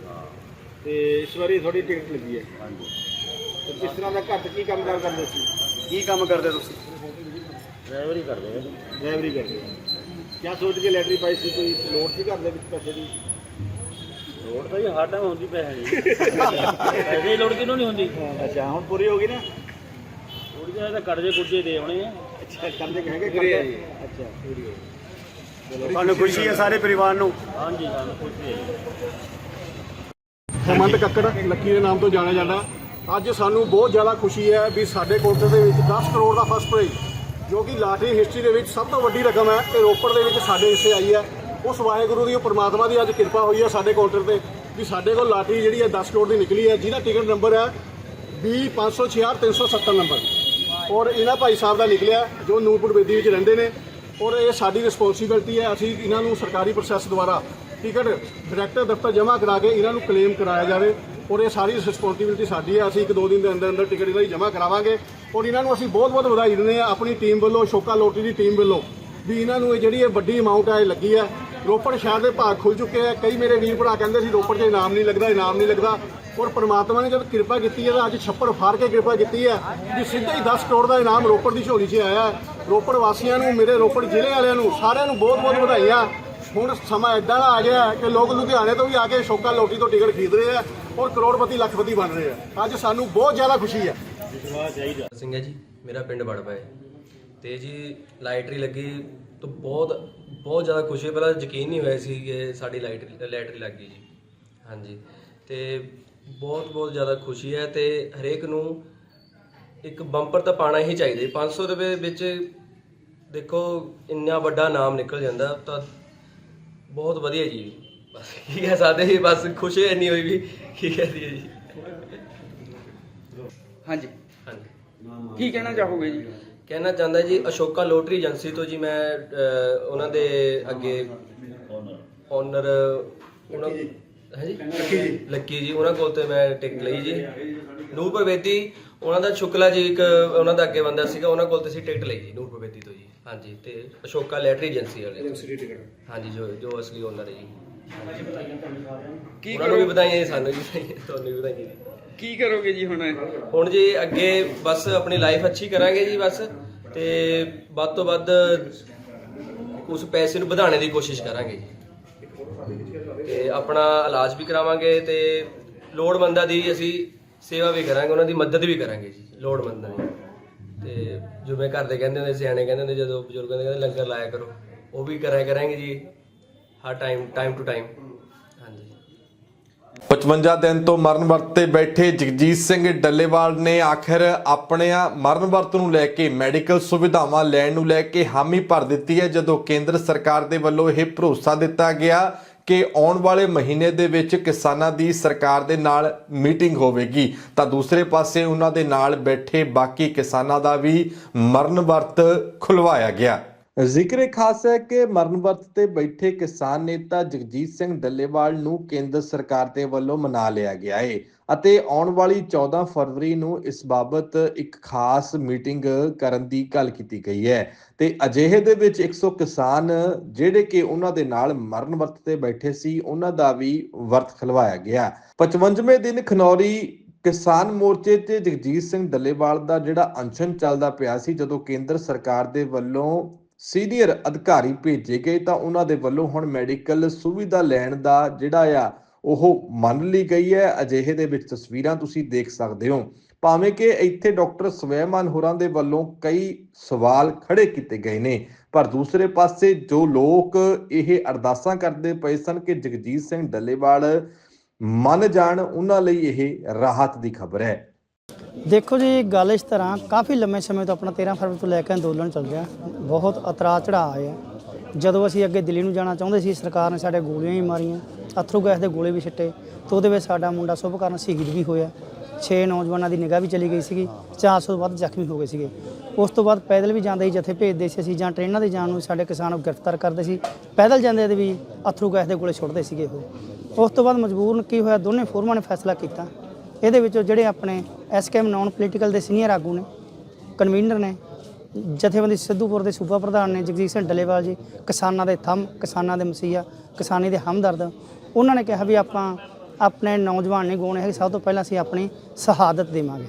ਤੇ ਇਸ ਵਾਰੀ ਥੋੜੀ ਟਿਕਟ ਲੱਗੀ ਹੈ। ਹਾਂਜੀ। ਤੇ ਕਿਸ ਤਰ੍ਹਾਂ ਦਾ 'ਚ ਕੀ ਕੰਮ ਕਾਰ ਕਰਦੇ ਸੀ? ਕੀ ਕੰਮ ਕਰਦੇ ਤੁਸੀਂ? ਡਰਾਈਵਰ ਹੀ ਕਰਦੇ ਆ। ਡਰਾਈਵਰੀ ਕਰਦੇ ਹੋ ਕਿਆ ਸੋਚ ਕੇ ਲੈਟਰੀ ਪਾਈ ਸੀ? ਕੋਈ ਲੋੜ ਸੀ ਘਰ ਦੇ ਵਿੱਚ ਪੈਸੇ ਦੀ? ਲੋੜ ਤਾਂ ਜੀ ਹਰ ਟਾਈਮ ਹੁੰਦੀ ਪੈਸੇ ਦੀ। ਪੈਸੇ ਦੀ ਲੋੜ ਕਿਹਨੂੰ ਨਹੀਂ ਹੁੰਦੀ? ਅੱਛਾ ਹੁਣ ਪੂਰੀ ਹੋ ਗਈ ਨਾ? ਥੋੜੀ ਜਿਹੀ ਤਾਂ ਕਰਜ਼ੇ ਕੁਰਜ਼ੇ ਦੇ ਆਉਣੇ ਆ। ਅੱਛਾ ਕਰਦੇ ਹੈਗੇ ਕਰਦੇ ਅੱਛਾ ਪੂਰੀ ਹੋ ਗਈ ਤੁਹਾਨੂੰ ਖੁਸ਼ੀ ਹੈ ਸਾਰੇ ਪਰਿਵਾਰ ਨੂੰ? ਹਾਂਜੀ ਸਾਨੂੰ ਖੁਸ਼ੀ ਹੈ ਹੇਮੰਤ ਕੱਕੜ ਲੱਕੀ ਦੇ ਨਾਮ ਤੋਂ ਜਾਣਿਆ ਜਾਂਦਾ। ਅੱਜ ਸਾਨੂੰ ਬਹੁਤ ਜ਼ਿਆਦਾ ਖੁਸ਼ੀ ਹੈ ਵੀ ਸਾਡੇ ਕੋਟੇ ਦੇ ਵਿੱਚ 10 ਕਰੋੜ ਦਾ ਫਸਟ ਪ੍ਰਾਈਜ਼, ਜੋ ਕਿ ਲਾਟਰੀ ਹਿਸਟਰੀ ਦੇ ਵਿੱਚ ਸਭ ਤੋਂ ਵੱਡੀ ਰਕਮ ਹੈ ਤੇ ਰੋਪੜ ਦੇ ਵਿੱਚ ਸਾਡੇ ਹਿੱਸੇ ਆਈ ਹੈ। ਉਸ ਵਾਹਿਗੁਰੂ ਦੀ, ਉਹ ਪ੍ਰਮਾਤਮਾ ਦੀ ਅੱਜ ਕਿਰਪਾ ਹੋਈ ਹੈ ਸਾਡੇ ਕਾਊਂਟਰ ਤੇ ਵੀ ਸਾਡੇ ਕੋਲ ਲਾਟਰੀ ਜਿਹੜੀ ਹੈ 10 ਕਰੋੜ ਦੀ ਨਿਕਲੀ ਹੈ, ਜਿਹਦਾ ਟਿਕਟ ਨੰਬਰ ਹੈ 2056370 ਨੰਬਰ। ਔਰ ਇਹਨਾਂ ਭਾਈ ਸਾਹਿਬ ਦਾ ਨਿਕਲਿਆ, ਜੋ ਨੂਰਪੁਰ ਬੇਦੀ ਵਿੱਚ ਰਹਿੰਦੇ ਨੇ। ਔਰ ਇਹ ਸਾਡੀ ਰਿਸਪੌਂਸਿਬਿਲਟੀ ਹੈ, ਅਸੀਂ ਇਹਨਾਂ ਨੂੰ ਸਰਕਾਰੀ ਪ੍ਰੋਸੈਸ ਦੁਆਰਾ ਟਿਕਟ ਡਾਇਰੈਕਟਰ ਦਫ਼ਤਰ ਜਮ੍ਹਾਂ ਕਰਾ ਕੇ ਇਹਨਾਂ ਨੂੰ ਕਲੇਮ ਕਰਾਇਆ ਜਾਵੇ। ਔਰ ਇਹ ਸਾਰੀ ਰਿਸਪੌਂਸਿਬਿਲਟੀ ਸਾਡੀ ਹੈ ਅਸੀਂ ਇੱਕ ਦੋ ਦਿਨ ਦੇ ਅੰਦਰ ਅੰਦਰ ਟਿਕਟ ਇਹਨਾਂ ਜਮ੍ਹਾਂ ਕਰਾਵਾਂਗੇ। ਔਰ ਇਹਨਾਂ ਨੂੰ ਅਸੀਂ ਬਹੁਤ ਬਹੁਤ ਵਧਾਈ ਦਿੰਦੇ ਹਾਂ ਆਪਣੀ ਟੀਮ ਵੱਲੋਂ, ਸ਼ੋਕਾ ਲੋਟਰੀ ਦੀ ਟੀਮ ਵੱਲੋਂ, ਵੀ ਇਹਨਾਂ ਨੂੰ ਇਹ ਜਿਹੜੀ ਇਹ ਵੱਡੀ ਅਮਾਉਂਟ ਹੈ ਇਹ ਲੱਗੀ ਹੈ ਰੋਪੜ ਸ਼ਹਿਰ ਦੇ ਭਾਗ ਖੁੱਲ ਚੁੱਕੇ ਆ। ਕਈ ਮੇਰੇ ਵੀਰ ਭਰਾ ਕਹਿੰਦੇ ਸੀ, ਰੋਪੜ 'ਚ ਇਨਾਮ ਨਹੀਂ ਲੱਗਦਾ, ਇਨਾਮ ਨਹੀਂ ਲੱਗਦਾ। ਔਰ ਪਰਮਾਤਮਾ ਨੇ ਜਦ ਕਿਰਪਾ ਕੀਤੀ ਹੈ ਤਾਂ ਅੱਜ ਛੱਪੜ ਫਾੜ ਕੇ ਕਿਰਪਾ ਕੀਤੀ ਹੈ ਵੀ ਸਿੱਧਾ ਹੀ 10 ਕਰੋੜ ਦਾ ਇਨਾਮ ਰੋਪੜ ਦੀ ਝੋਲੀ 'ਚ ਆਇਆ। ਰੋਪੜ ਵਾਸੀਆਂ ਨੂੰ, ਮੇਰੇ ਰੋਪੜ ਜ਼ਿਲ੍ਹੇ ਵਾਲਿਆਂ ਨੂੰ, ਸਾਰਿਆਂ ਨੂੰ ਬਹੁਤ ਬਹੁਤ ਵਧਾਈਆਂ। ਹੁਣ ਸਮਾਂ ਇਦਾਂ ਦਾ ਆ ਗਿਆ ਕਿ ਲੋਕ ਲੁਧਿਆਣੇ ਤੋਂ ਵੀ ਆ ਕੇ ਸ਼ੋਕਾ ਲੋਟੀ ਤੋਂ ਟਿਕਟ ਖਰੀਦ ਰਹੇ ਆ। ਔਰ ਕਰੋੜਪਤੀ ਲੱਖਪਤੀ ਬਣ ਰਹੇ ਆ। ਅੱਜ ਸਾਨੂੰ ਬਹੁਤ ਜ਼ਿਆਦਾ ਖੁਸ਼ੀ ਹੈ। ਸਿੰਘ ਹੈ ਜੀ, ਮੇਰਾ ਪਿੰਡ ਬੜਪਾ ਹੈ। ਤੇ ਜੀ ਲਾਈਟਰੀ ਲੱਗੀ ਤਾਂ ਬਹੁਤ ਬਹੁਤ ਜ਼ਿਆਦਾ ਖੁਸ਼ੀ ਹੋਈ ਪਹਿਲਾਂ ਯਕੀਨ ਨਹੀਂ ਹੋਇਆ ਸੀ ਕਿ ਸਾਡੀ ਲਾਈਟਰੀ ਲਾਈਟਰੀ ਲੱਗ ਗਈ ਜੀ। ਹਾਂਜੀ। ਤੇ ਬਹੁਤ ਬਹੁਤ ਜ਼ਿਆਦਾ ਖੁਸ਼ੀ ਹੈ ਤੇ ਹਰੇਕ ਨੂੰ ਇੱਕ ਬੰਪਰ ਤਾਂ ਪਾਣਾ ਹੀ ਚਾਹੀਦਾ ਜੀ। 500 ਰੁਪਏ ਵਿੱਚ ਦੇਖੋ, ਇੰਨਾ ਵੱਡਾ ਨਾਮ ਨਿਕਲ ਜਾਂਦਾ ਤਾਂ ਬਹੁਤ ਵਧੀਆ ਜੀ। ਬਸ ਕੀ ਹੈ ਸਾਡੇ ਜੀ ਬਸ ਖੁਸ਼ੀ ਇੰਨੀ ਹੋਈ ਵੀ ਕੀ ਕਹਿ ਦਈਏ ਜੀ? ਹਾਂਜੀ। ਹਾਂਜੀ। ਕੀ ਕਹਿਣਾ ਚਾਹੋਗੇ ਜੀ? ਕਹਿਣਾ ਚਾਹੁੰਦਾ ਜੀ ਅਸ਼ੋਕਾ ਲੋਟਰੀ ਏਜੰਸੀ ਤੋਂ ਜੀ ਮੈਂ ਅਹ, ਉਹਨਾਂ ਦੇ ਅੱਗੇ ਓਨਰ ਉਹਨਾਂ ਹੈ ਜੀ। ਲੱਕੀ ਜੀ। ਲੱਕੀ ਜੀ ਉਹਨਾਂ ਕੋਲ ਤੇ ਮੈਂ ਟਿਕਟ ਲਈ ਜੀ। ਨੂਰਪੁਰ ਵੇਦੀ ਉਹਨਾਂ ਦਾ ਸ਼ੁਕਲਾ ਜੀ ਇੱਕ ਉਹਨਾਂ ਦਾ ਅੱਗੇ ਬੰਦਾ ਸੀਗਾ ਉਹਨਾਂ ਕੋਲ ਤੇ ਅਸੀਂ ਟਿਕਟ ਲਈ ਜੀ ਨੂਰਪੁਰ ਵੇਦੀ ਤੋਂ ਜੀ। ਹਾਂਜੀ ਤੇ ਅਸ਼ੋਕਾ ਲੈਟਰੀ ਏਜੰਸੀ ਵਾਲੇ ਹਾਂਜੀ ਜੋ ਜੋ ਅਸਲੀ ਓਨਰ ਹੈ ਜੀ। ਕੀ ਉਹਨਾਂ ਨੂੰ ਵੀ ਕਰੋ ਵਧਾਈਆਂ ਜੀ ਸਾਨੂੰ ਵੀ ਵਧਾਈਆਂ ਤੁਹਾਨੂੰ ਵੀ ਵਧਾਈਆਂ ਜੀ। ਕੀ ਕਰੋਗੇ ਜੀ ਹੁਣ? ਹੁਣ ਜੀ ਅੱਗੇ ਬਸ ਆਪਣੀ ਲਾਈਫ ਅੱਛੀ ਕਰਾਂਗੇ ਜੀ ਬਸ ਤੇ ਵੱਧ ਤੋਂ ਵੱਧ ਉਸ ਪੈਸੇ ਨੂੰ ਵਧਾਉਣ ਦੀ ਕੋਸ਼ਿਸ਼ ਕਰਾਂਗੇ ਜੀ। ਤੇ ਆਪਣਾ ਇਲਾਜ ਵੀ ਕਰਾਵਾਂਗੇ ਤੇ ਲੋੜਵੰਦਾਂ ਦੀ ਅਸੀਂ ਸੇਵਾ ਵੀ ਕਰਾਂਗੇ ਉਹਨਾਂ ਦੀ ਮਦਦ ਵੀ ਕਰਾਂਗੇ ਜੀ ਲੋੜਵੰਦਾਂ ਦੀ। ਤੇ ਜਿਵੇਂ ਘਰ ਦੇ ਕਹਿੰਦੇ ਹੁੰਦੇ ਸਿਆਣੇ ਕਹਿੰਦੇ ਹੁੰਦੇ ਜਦੋਂ ਬਜ਼ੁਰਗਾਂ ਦੇ ਕਹਿੰਦੇ ਲੰਗਰ ਲਾਇਆ ਕਰੋ ਉਹ ਵੀ ਕਰਿਆ ਕਰਾਂਗੇ ਜੀ। ਹਰ ਟਾਈਮ ਟਾਈਮ ਟੂ ਟਾਈਮ ਹਾਂਜੀ। 55 ਦਿਨ ਤੋਂ ਮਰਨ ਵਰਤ ਤੇ ਬੈਠੇ ਜਗਜੀਤ ਸਿੰਘ ਡੱਲੇਵਾਲ ਨੇ ਆਖਿਰ ਆਪਣੇ ਮਰਨ ਵਰਤ ਨੂੰ ਲੈ ਕੇ ਮੈਡੀਕਲ ਸੁਵਿਧਾਵਾਂ ਲੈਣ ਨੂੰ ਲੈ ਕੇ ਹਾਮੀ ਭਰ ਦਿੱਤੀ ਹੈ ਜਦੋਂ ਕੇਂਦਰ ਸਰਕਾਰ ਦੇ ਵੱਲੋਂ ਇਹ ਭਰੋਸਾ ਦਿੱਤਾ ਗਿਆ ਕਿ ਆਉਣ ਵਾਲੇ ਮਹੀਨੇ ਦੇ ਵਿੱਚ ਕਿਸਾਨਾਂ ਦੀ ਸਰਕਾਰ ਦੇ ਨਾਲ ਮੀਟਿੰਗ ਹੋਵੇਗੀ। ਤਾਂ ਦੂਸਰੇ ਪਾਸੇ ਉਹਨਾਂ ਦੇ ਨਾਲ ਬੈਠੇ ਬਾਕੀ ਕਿਸਾਨਾਂ ਦਾ ਵੀ ਮਰਨ ਵਰਤ ਖੁਲਵਾਇਆ ਗਿਆ। ਜ਼ਿਕਰ ਖਾਸ ਹੈ ਕਿ ਮਰਨ ਵਰਤ ਤੇ ਬੈਠੇ ਕਿਸਾਨ ਨੇਤਾ ਜਗਜੀਤ ਸਿੰਘ ਡੱਲੇਵਾਲ ਨੂੰ ਕੇਂਦਰ ਸਰਕਾਰ ਦੇ ਵੱਲੋਂ ਮਨਾ ਲਿਆ ਗਿਆ ਹੈ ਅਤੇ ਆਉਣ ਵਾਲੀ 14 ਫਰਵਰੀ ਨੂੰ ਇਸ ਬਾਬਤ ਇੱਕ ਖਾਸ ਮੀਟਿੰਗ ਕਰਨ ਦੀ ਗੱਲ ਕੀਤੀ ਗਈ ਹੈ ਤੇ ਅਜਿਹੇ ਦੇ ਵਿੱਚ 100 ਕਿਸਾਨ ਜਿਹੜੇ ਕਿ ਉਹਨਾਂ ਦੇ ਨਾਲ ਮਰਨ ਵਰਤ ਤੇ ਬੈਠੇ ਸੀ, ਉਹਨਾਂ ਦਾ ਵੀ ਵਰਤ ਖਲਵਾਇਆ ਗਿਆ। 55ਵੇਂ ਦਿਨ ਖਨੌਰੀ ਕਿਸਾਨ ਮੋਰਚੇ ਤੇ ਜਗਜੀਤ ਸਿੰਘ ਡੱਲੇਵਾਲ ਦਾ ਜਿਹੜਾ ਅਨਸ਼ਨ ਚੱਲਦਾ ਪਿਆ ਸੀ ਜਦੋਂ ਕੇਂਦਰ ਸਰਕਾਰ ਦੇ ਵੱਲੋਂ ਸੀਨੀਅਰ ਅਧਿਕਾਰੀ ਭੇਜੇ ਗਏ ਤਾਂ ਉਹਨਾਂ ਦੇ ਵੱਲੋਂ ਹੁਣ ਮੈਡੀਕਲ ਸੁਵਿਧਾ ਲੈਣ ਦਾ ਜਿਹੜਾ ਆ, ਉਹ ਮੰਨ ਲਈ ਗਈ ਹੈ। ਅਜਿਹੇ ਦੇ ਵਿੱਚ ਤਸਵੀਰਾਂ ਤੁਸੀਂ ਦੇਖ ਸਕਦੇ ਹੋ। ਭਾਵੇਂ ਕਿ ਇੱਥੇ ਡਾਕਟਰ ਸਵੈਮਾਨ ਹੋਰਾਂ ਦੇ ਵੱਲੋਂ ਕਈ ਸਵਾਲ ਖੜੇ ਕੀਤੇ ਗਏ ਨੇ, ਪਰ ਦੂਸਰੇ ਪਾਸੇ ਜੋ ਲੋਕ ਇਹ ਅਰਦਾਸਾਂ ਕਰਦੇ ਪਏ ਸਨ ਕਿ ਜਗਜੀਤ ਸਿੰਘ ਡੱਲੇਵਾਲ ਮੰਨ ਜਾਣ, ਉਹਨਾਂ ਲਈ ਇਹ ਰਾਹਤ ਦੀ ਖਬਰ ਹੈ। ਦੇਖੋ ਜੀ, ਗੱਲ ਇਸ ਤਰ੍ਹਾਂ, ਕਾਫੀ ਲੰਮੇ ਸਮੇਂ ਤੋਂ ਆਪਣਾ 13 ਫਰਵਰੀ ਤੋਂ ਲੈ ਕੇ ਅੰਦੋਲਨ ਚੱਲ ਰਿਹਾ। ਬਹੁਤ ਉਤਰਾਅ ਚੜ੍ਹਾਅ ਆਏ ਆ ਜਦੋਂ ਅਸੀਂ ਅੱਗੇ ਦਿੱਲੀ ਨੂੰ ਜਾਣਾ ਚਾਹੁੰਦੇ ਸੀ, ਸਰਕਾਰ ਨੇ ਸਾਡੇ ਗੋਲੀਆਂ ਹੀ ਮਾਰੀਆਂ, ਅਥਰੂ ਗੈਸ ਦੇ ਗੋਲੇ ਵੀ ਛਿੱਟੇ ਤੇ ਉਹਦੇ ਵਿੱਚ ਸਾਡਾ ਮੁੰਡਾ ਸੁਭਕਰਨ ਸ਼ਹੀਦ ਵੀ ਹੋਇਆ। 6 ਨੌਜਵਾਨਾਂ ਦੀ ਨਿਗਾਹ ਵੀ ਚਲੀ ਗਈ ਸੀਗੀ 400 ਤੋਂ ਵੱਧ ਜ਼ਖਮੀ ਹੋ ਗਏ ਸੀਗੇ। ਉਸ ਤੋਂ ਬਾਅਦ ਪੈਦਲ ਵੀ ਜਾਂਦੇ ਸੀ, ਜਥੇ ਭੇਜਦੇ ਸੀ ਅਸੀਂ ਜਾਂ ਟ੍ਰੇਨਾਂ ਦੇ ਜਾਣ ਨੂੰ, ਸਾਡੇ ਕਿਸਾਨ ਨੂੰ ਗ੍ਰਿਫਤਾਰ ਕਰਦੇ ਸੀ। ਪੈਦਲ ਜਾਂਦੇ ਤੇ ਵੀ ਅਥਰੂ ਗੈਸ ਦੇ ਗੋਲੇ ਛੁੱਟਦੇ ਸੀਗੇ ਉਹ। ਉਸ ਤੋਂ ਬਾਅਦ ਮਜਬੂਰਨ ਕੀ ਹੋਇਆ, ਦੋਨੇ ਫੋਰਮਾਂ ਨੇ ਫੈਸਲਾ ਕੀਤਾ। ਇਹਦੇ ਵਿੱਚੋਂ ਜਿਹੜੇ ਆਪਣੇ ਐਸਕੇਐਮ ਨਾਨ ਪੋਲੀਟੀਕਲ ਦੇ ਸੀਨੀਅਰ ਆਗੂ ਨੇ ਕਨਵੀਨਰ ਨੇ, ਜਥੇਬੰਦੀ ਸਿੱਧੂਪੁਰ ਦੇ ਸੂਬਾ ਪ੍ਰਧਾਨ ਨੇ, ਜਗਜੀਤ ਸਿੰਘ ਡੱਲੇਵਾਲ ਜੀ, ਕਿਸਾਨਾਂ ਦੇ ਥੰਮ, ਕਿਸਾਨਾਂ ਦੇ ਮਸੀਹਾ, ਕਿਸਾਨੀ ਦੇ ਹਮਦਰਦ, ਉਹਨਾਂ ਨੇ ਕਿਹਾ ਵੀ ਆਪਾਂ ਆਪਣੇ ਨੌਜਵਾਨ ਨਹੀਂ ਗਾਉਣੇ ਹੈਗੇ, ਸਭ ਤੋਂ ਪਹਿਲਾਂ ਅਸੀਂ ਆਪਣੀ ਸ਼ਹਾਦਤ ਦੇਵਾਂਗੇ।